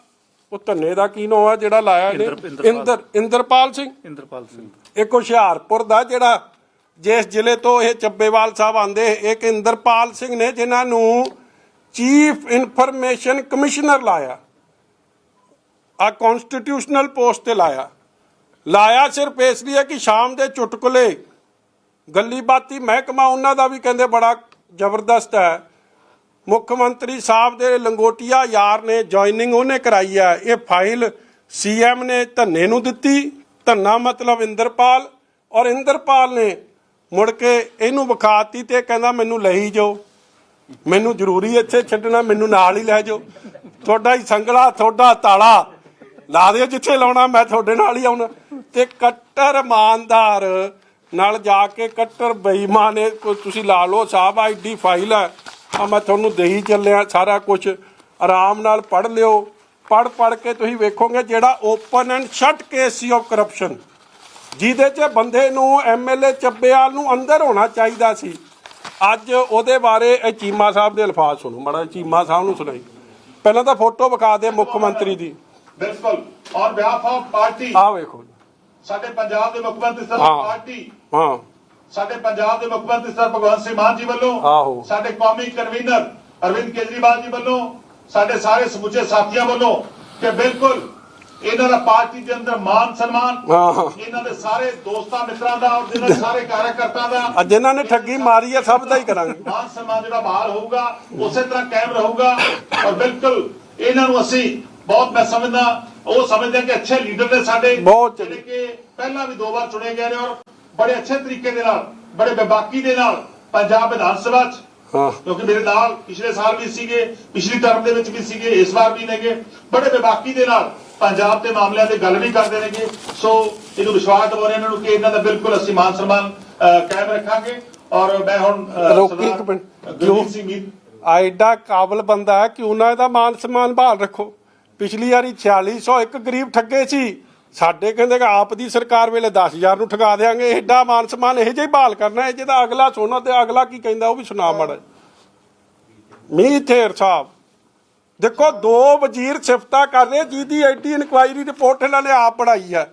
ਉਹ ਧੰਨੇ ਦਾ ਕੀ ਨਾਮ ਆ ਜਿਹੜਾ ਲਾਇਆ ਇਹਨੇ? ਇੰਦਰ- ਇੰਦਰਪਾਲ। ਇੰਦਰ ਇੰਦਰਪਾਲ ਸਿੰਘ। ਇੰਦਰਪਾਲ ਸਿੰਘ। ਇੱਕ ਹੁਸ਼ਿਆਰਪੁਰ ਦਾ ਜਿਹੜਾ ਜਿਸ ਜ਼ਿਲ੍ਹੇ ਤੋਂ ਇਹ ਚੱਬੇਵਾਲ ਸਾਹਿਬ ਆਂਦੇ ਇੱਕ ਇੰਦਰਪਾਲ ਸਿੰਘ ਨੇ ਜਿਨ੍ਹਾਂ ਨੂੰ ਚੀਫ ਇਨਫੋਰਮੇਸ਼ਨ ਕਮਿਸ਼ਨਰ ਲਾਇਆ। ਆ ਕਨਸਟੀਟਿਊਸ਼ਨਲ ਪੋਸਟ ਤੇ ਲਾਇਆ। ਲਾਇਆ ਸਿਰਫ ਇਸ ਲਈ ਹੈ ਕਿ ਸ਼ਾਮ ਦੇ ਚੁਟਕਲੇ, ਗੱਲੀ ਬਾਤੀ ਮਹਿਕਮਾ ਉਹਨਾਂ ਦਾ ਵੀ ਕਹਿੰਦੇ ਬੜਾ ਜ਼ਬਰਦਸਤ ਹੈ। ਮੁੱਖ ਮੰਤਰੀ ਸਾਹਿਬ ਦੇ ਲੰਗੋਟੀਆ ਯਾਰ ਨੇ ਜੁਆਇਨਿੰਗ ਉਹਨੇ ਕਰਾਈ ਹੈ। ਇਹ ਫਾਈਲ ਸੀਐਮ ਨੇ ਧੰਨੇ ਨੂੰ ਦਿੱਤੀ। ਧੰਨਾ ਮਤਲਬ ਇੰਦਰਪਾਲ ਔਰ ਇੰਦਰਪਾਲ ਨੇ ਮੁੜ ਕੇ ਇਹਨੂੰ ਵਿਖਾਤੀ ਤੇ ਕਹਿੰਦਾ ਮੈਨੂੰ ਲਈ ਜਾਓ। ਮੈਨੂੰ ਜ਼ਰੂਰੀ ਇੱਥੇ ਛੱਡਣਾ, ਮੈਨੂੰ ਨਾਲ ਹੀ ਲੈ ਜਾਓ। ਤੁਹਾਡਾ ਹੀ ਸੰਗਲਾ, ਤੁਹਾਡਾ ਤਾਲਾ ਲਾ ਦਿਓ ਜਿੱਥੇ ਲਾਉਣਾ, ਮੈਂ ਤੁਹਾਡੇ ਨਾਲ ਹੀ ਆਉਣਾ। ਤੇ ਕੱਟਰ ਇਮਾਨਦਾਰ ਨਾਲ ਜਾ ਕੇ ਕੱਟਰ ਬੇਈਮਾਨ ਨੇ ਕੋਈ ਤੁਸੀਂ ਲਾ ਲਓ ਸਾਹਿਬ ਆਈਡੀ ਫਾਈਲ ਹੈ ਆ ਮੈਂ ਤੁਹਾਨੂੰ ਦੇਈ ਚੱਲਿਆ ਸਾਰਾ ਕੁਝ ਆਰਾਮ ਨਾਲ ਪੜ੍ਹ ਲਿਓ। ਪੜ੍ਹ ਪੜ੍ਹ ਕੇ ਤੁਸੀਂ ਵੇਖੋਗੇ ਜਿਹੜਾ ਓਪਨ ਐਂਡ ਸ਼ਟ ਕੇਸ ਸੀ ਆਫ ਕਰਪਸ਼ਨ ਜਿਹਦੇ 'ਚ ਬੰਦੇ ਨੂੰ ਐਮਐਲਏ ਚੱਬੇਵਾਲ ਨੂੰ ਅੰਦਰ ਹੋਣਾ ਚਾਹੀਦਾ ਸੀ। ਅੱਜ ਉਹਦੇ ਬਾਰੇ ਇਹ ਚੀਮਾ ਸਾਹਿਬ ਦੇ ਅਲਫਾਜ਼ ਸੁਣੋ। ਮਾੜਾ ਚੀਮਾ ਸਾਹਿਬ ਨੂੰ ਸੁਣਾਈ। ਪਹਿਲਾਂ ਤਾਂ ਫੋਟੋ ਵਿਖਾ ਦੇ ਮੁੱਖ ਮੰਤਰੀ ਦੀ। ਬਿਲਕੁਲ। ਔਨ ਬਿਹਾਫ ਆਫ ਪਾਰਟੀ ਆਹ ਵੇਖੋ ਸਾਡੇ ਪੰਜਾਬ ਦੇ ਮੁੱਖ ਮੰਤਰੀ ਸਰ ਹਾਂ। ਪਾਰਟੀ। ਹਾਂ। ਸਾਡੇ ਪੰਜਾਬ ਦੇ ਮੁੱਖ ਮੰਤਰੀ ਸਰ ਭਗਵੰਤ ਸਿੰਘ ਮਾਨ ਜੀ ਵੱਲੋਂ। ਆਹੋ। ਸਾਡੇ ਕੌਮੀ ਕਨਵੀਨਰ ਅਰਵਿੰਦ ਕੇਜਰੀਵਾਲ ਜੀ ਵੱਲੋਂ। ਸਾਡੇ ਸਾਰੇ ਸਮੁੱਚੇ ਸਾਥੀਆਂ ਵੱਲੋਂ ਕਿ ਬਿਲਕੁਲ ਇਹਨਾਂ ਦਾ ਪਾਰਟੀ ਦੇ ਅੰਦਰ ਮਾਨ ਸਨਮਾਨ ਹਾਂ। ਇਹਨਾਂ ਦੇ ਸਾਰੇ ਦੋਸਤਾਂ ਮਿੱਤਰਾਂ ਦਾ ਔਰ ਇਹਨਾਂ ਦੇ ਸਾਰੇ ਕਾਰਜਕਰਤਾਵਾਂ ਦਾ। ਅੱਜ ਜਿਨ੍ਹਾਂ ਨੇ ਠੱਗੀ ਮਾਰੀ ਹੈ ਸਭ ਦਾ ਹੀ ਕਰਾਂਗੇ। ਮਾਨ ਸਨਮਾਨ ਜਿਹੜਾ ਬਹਾਲ ਹੋਊਗਾ ਉਸੇ ਤਰ੍ਹਾਂ ਕਾਇਮ ਰਹੂਗਾ। ਔਰ ਬਿਲਕੁਲ ਇਹਨਾਂ ਨੂੰ ਅਸੀਂ ਬਹੁਤ ਮੈਂ ਸਮਝਦਾ ਉਹ ਸਮਝਦੇ ਕਿ ਅੱਛੇ ਲੀਡਰ ਨੇ ਸਾਡੇ। ਬਹੁਤ ਚੰਗੇ। ਜਿਹੜੇ ਕਿ ਪਹਿਲਾਂ ਵੀ ਦੋ ਵਾਰ ਚੁਣੇ ਗਏ ਨੇ ਔਰ ਬੜੇ ਅੱਛੇ ਤਰੀਕੇ ਦੇ ਨਾਲ ਬੜੇ ਬੇਬਾਕੀ ਦੇ ਨਾਲ ਪੰਜਾਬ ਵਿਧਾਨ ਸਭਾ 'ਚ। ਹਾਂ। ਕਿਉਂਕਿ ਮੇਰੇ ਨਾਲ ਪਿਛਲੇ ਸਾਲ ਵੀ ਸੀਗੇ ਪਿਛਲੀ ਟਰਮ ਦੇ ਵਿੱਚ ਵੀ ਸੀਗੇ ਇਸ ਵਾਰ ਵੀ ਨੇਗੇ। ਬੜੇ ਬੇਬਾਕੀ ਦੇ ਨਾਲ ਪੰਜਾਬ ਦੇ ਮਾਮਲਿਆਂ ਤੇ ਗੱਲ ਵੀ ਕਰਦੇ ਨੇਗੇ। ਸੋ ਇਹਨੂੰ ਵਿਸ਼ਵਾਸ ਦਿਵਾਉਂਦੇ ਇਹਨਾਂ ਨੂੰ ਕਿ ਇਹਨਾਂ ਦਾ ਬਿਲਕੁਲ ਅਸੀਂ ਮਾਨ ਸਨਮਾਨ ਕਾਇਮ ਰੱਖਾਂਗੇ। ਔਰ ਮੈਂ ਹੁਣ ਰੋਕੀ ਇੱਕ ਮਿੰਟ। ਮੀਤ ਐਡਾ ਕਾਬਲ ਬੰਦਾ ਹੈ ਕਿ ਉਹਨਾਂ ਦਾ ਮਾਨ ਸਨਮਾਨ ਬਹਾਲ ਰੱਖੋ। ਪਿਛਲੀ ਵਾਰੀ 4601 ਗਰੀਬ ਠੱਗੇ ਸੀ। ਸਾਡੇ ਕਹਿੰਦੇ ਕਿ ਆਪ ਦੀ ਸਰਕਾਰ ਵੇਲੇ 10000 ਨੂੰ ਠਗਾ ਦੇਾਂਗੇ ਐਡਾ ਮਾਨ ਸਨਮਾਨ ਇਹ ਜਿਹਾ ਹੀ ਬਹਾਲ ਕਰਨਾ ਹੈ ਜਿਹਦਾ ਅਗਲਾ ਸੋਨਾ ਤੇ ਅਗਲਾ ਕੀ ਕਹਿੰਦਾ ਉਹ ਵੀ ਸੁਣਾ ਮਾੜਾ ਮੀਥੇਰ ਸਾਹਿਬ ਦੇਖੋ ਦੋ ਵਜ਼ੀਰ ਸਿਫਤਾ ਕਰ ਰਹੇ ਜਿਹਦੀ ਐਡੀ ਇਨਕੁਆਇਰੀ ਰਿਪੋਰਟ ਇਹਨਾਂ ਨੇ ਆਪ ਪੜਾਈ ਹੈ।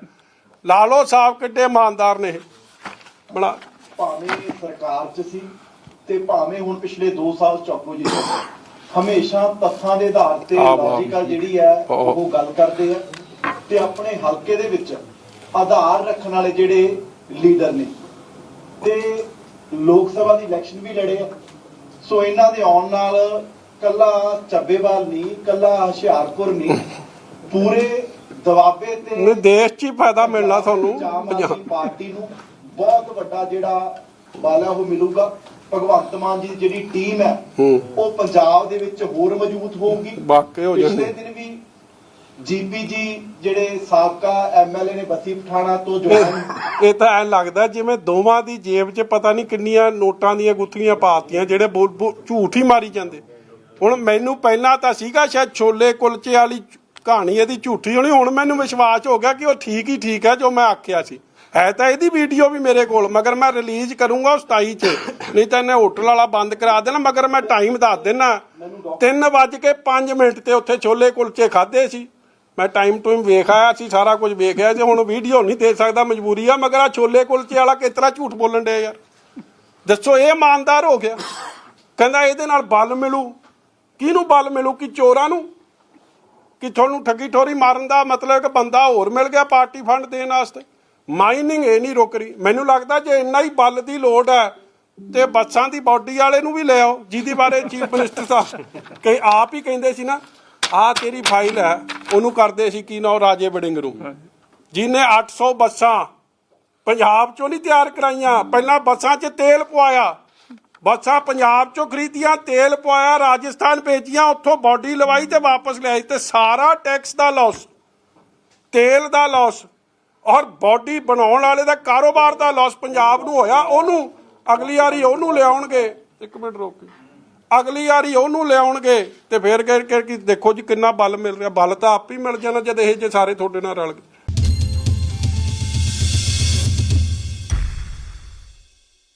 ਲਾਲੋ ਸਾਹਿਬ ਕਿੱਡੇ ਇਮਾਨਦਾਰ ਨੇ। ਬਣਾ ਭਾਵੇਂ ਸਰਕਾਰ 'ਚ ਸੀ ਤੇ ਭਾਵੇਂ ਹੁਣ ਪਿਛਲੇ 2 ਸਾਲ ਚ ਆਪੋਜੀਸ਼ਨ ਹਮੇਸ਼ਾ ਤੱਥਾਂ ਦੇ ਆਧਾਰ ਤੇ ਆਹ ਵਾਹ। ਲੌਜੀਕਲ ਜਿਹੜੀ ਹੈ ਬਹੁਤ। ਉਹ ਗੱਲ ਕਰਦੇ ਆ ਤੇ ਆਪਣੇ ਹਲਕੇ ਦੇ ਵਿੱਚ ਆਧਾਰ ਰੱਖਣ ਵਾਲੇ ਜਿਹੜੇ ਲੀਡਰ ਨੇ ਤੇ ਲੋਕ ਸਭਾ ਦੀ ਇਲੈਕਸ਼ਨ ਵੀ ਲੜੇ ਆ ਸੋ ਇਹਨਾਂ ਦੇ ਆਉਣ ਨਾਲ ਕੱਲਾ ਚੱਬੇਵਾਲ ਨਹੀਂ ਕੱਲਾ ਹੁਸ਼ਿਆਰਪੁਰ ਨਹੀਂ ਪੂਰੇ ਦਵਾਬੇ ਤੇ ਨਹੀਂ ਦੇਸ਼ 'ਚ ਹੀ ਫਾਇਦਾ ਮਿਲਣਾ ਤੁਹਾਨੂੰ ਆਮ ਆਦਮੀ ਪੰਜਾਬ ਪਾਰਟੀ ਨੂੰ ਬਹੁਤ ਵੱਡਾ ਜਿਹੜਾ ਬਾਲਾ ਉਹ ਮਿਲੂਗਾ ਭਗਵੰਤ ਮਾਨ ਜੀ ਦੀ ਜਿਹੜੀ ਟੀਮ ਹੈ। ਉਹ ਪੰਜਾਬ ਦੇ ਵਿੱਚ ਹੋਰ ਮਜ਼ਬੂਤ ਹੋਊਗੀ। ਵਾਕਈ ਹੋ ਪਿਛਲੇ ਜਾਂਦੇ ਦਿਨ ਵੀ ਜੀਪੀ ਜੀ ਜਿਹੜੇ ਸਾਬਕਾ ਐਮਐਲਏ ਨੇ ਬਸੀ ਪਠਾਣਾ ਤੋਂ ਜੁਆਇਨ ਇਹ ਤਾਂ ਐ ਲੱਗਦਾ ਜਿਵੇਂ ਦੋਵਾਂ ਦੀ ਜੇਬ 'ਚ ਪਤਾ ਨਹੀਂ ਕਿੰਨੀਆਂ ਨੋਟਾਂ ਦੀਆਂ ਗੁੱਥੀਆਂ ਪਾਤੀਆਂ ਜਿਹੜੇ ਝੂਠ ਹੀ ਮਾਰੀ ਜਾਂਦੇ। ਹੁਣ ਮੈਨੂੰ ਪਹਿਲਾਂ ਤਾਂ ਸੀਗਾ ਸ਼ਾਇਦ ਛੋਲੇ ਕੁਲਚੇ ਵਾਲੀ ਕਹਾਣੀ ਇਹਦੀ ਝੂਠੀ ਹੋਣੀ। ਹੁਣ ਮੈਨੂੰ ਵਿਸ਼ਵਾਸ ਹੋ ਗਿਆ ਕਿ ਉਹ ਠੀਕ ਹੀ ਠੀਕ ਹੈ ਜੋ ਮੈਂ ਆਖਿਆ ਸੀ। ਹੈ ਤਾਂ ਇਹਦੀ ਵੀਡੀਓ ਵੀ ਮੇਰੇ ਕੋਲ ਮਗਰ ਮੈਂ ਰਿਲੀਜ਼ ਕਰੂੰਗਾ ਉਹ 27 ਚ। ਨਹੀਂ ਤਾਂ ਇਹਨੇ ਹੋਟਲ ਵਾਲਾ ਬੰਦ ਕਰਾ ਦੇਣਾ ਮਗਰ ਮੈਂ ਟਾਈਮ ਦੱਸ ਦੇਣਾ 3 ਵੱਜ ਕੇ 5 ਮਿੰਟ ਤੇ ਉੱਥੇ ਛੋਲੇ ਕੁਲਚੇ ਖਾਦੇ ਸੀ। ਮੈਂ ਟਾਈਮ ਟੂਮ ਵੇਖ ਆਇਆ ਸੀ ਸਾਰਾ ਕੁਝ ਵੇਖਿਆ ਜੇ ਹੁਣ ਵੀਡੀਓ ਨਹੀਂ ਦੇ ਸਕਦਾ ਮਜਬੂਰੀ ਆ ਮਗਰ ਆ ਛੋਲੇ ਕੁਲਚੇ ਵਾਲਾ ਕਿਸ ਤਰ੍ਹਾਂ ਝੂਠ ਬੋਲਣ ਦੇ ਯਾਰ। ਦੱਸੋ ਇਹ ਇਮਾਨਦਾਰ ਹੋ ਗਿਆ। ਕਹਿੰਦਾ ਇਹਦੇ ਨਾਲ ਬਲ ਮਿਲੂ। ਕਿਹਨੂੰ ਬਲ ਮਿਲੂ? ਕਿ ਚੋਰਾਂ ਨੂੰ? ਕਿ ਤੁਹਾਨੂੰ ਠੱਗੀ ਠੋਰੀ ਮਾਰਨ ਦਾ ਮਤਲਬ ਕਿ ਬੰਦਾ ਹੋਰ ਮਿਲ ਗਿਆ ਪਾਰਟੀ ਫੰਡ ਦੇਣ ਵਾਸਤੇ? ਮਾਈਨਿੰਗ ਇਹ ਨਹੀਂ ਰੁਕ ਰਹੀ। ਮੈਨੂੰ ਲੱਗਦਾ ਜੇ ਇੰਨਾ ਹੀ ਬਲ ਦੀ ਲੋੜ ਹੈ, ਤੇ ਬੱਸਾਂ ਦੀ ਬਾਡੀ ਵਾਲੇ ਨੂੰ ਵੀ ਲੈ ਆਓ, ਜਿਹਦੀ ਬਾਰੇ ਚੀਫ ਮਿਨਿਸਟਰ ਸਾਹਿਬ ਕਿ ਆਪ ਹੀ ਕਹਿੰਦੇ ਸੀ ਨਾ, ਆ ਤੇਰੀ ਫਾਈਲ ਹੈ, ਉਹਨੂੰ ਕਰਦੇ ਸੀ ਕੀ ਨਾ ਰਾਜੇ ਬੜਿੰਗਰੂ ਜਿਹਨੇ 800 ਬੱਸਾਂ ਪੰਜਾਬ ਚੋਂ ਨਹੀਂ ਤਿਆਰ ਕਰਾਈਆਂ, ਪਹਿਲਾਂ ਬੱਸਾਂ 'ਚ ਤੇਲ ਪਵਾਇਆ, ਬੱਸਾਂ ਪੰਜਾਬ ਚੋਂ ਖਰੀਦੀਆਂ, ਤੇਲ ਪਵਾਇਆ, ਰਾਜਸਥਾਨ ਭੇਜੀਆਂ, ਉੱਥੋਂ ਬਾਡੀ ਲਵਾਈ ਤੇ ਵਾਪਸ ਲਿਆਈ ਤੇ ਸਾਰਾ ਟੈਕਸ ਦਾ ਲਾਸ ਤੇਲ ਦਾ ਲਾਸ ਔਰ ਬਾਡੀ ਬਣਾਉਣ ਵਾਲੇ ਦਾ ਕਾਰੋਬਾਰ ਦਾ ਲਾਸ ਪੰਜਾਬ ਨੂੰ ਹੋਇਆ, ਉਹਨੂੰ ਅਗਲੀ ਵਾਰੀ ਉਹਨੂੰ ਲਿਆਉਣਗੇ। ਇੱਕ ਮਿੰਟ ਰੋਕ ਕੇ। ਅਗਲੀ ਵਾਰੀ ਉਹਨੂੰ ਲਿਆਉਣਗੇ ਤੇ ਫੇਰ ਕਹਿ ਕੇ ਕਿ ਦੇਖੋ ਜੀ ਕਿੰਨਾ ਬਲ ਮਿਲ ਰਿਹਾ, ਬਲ ਤਾਂ ਆਪ ਹੀ ਮਿਲ ਜਾਣਾ ਜਦ ਇਹ ਜੇ ਸਾਰੇ ਤੁਹਾਡੇ ਨਾਲ ਰਲ ਗਏ।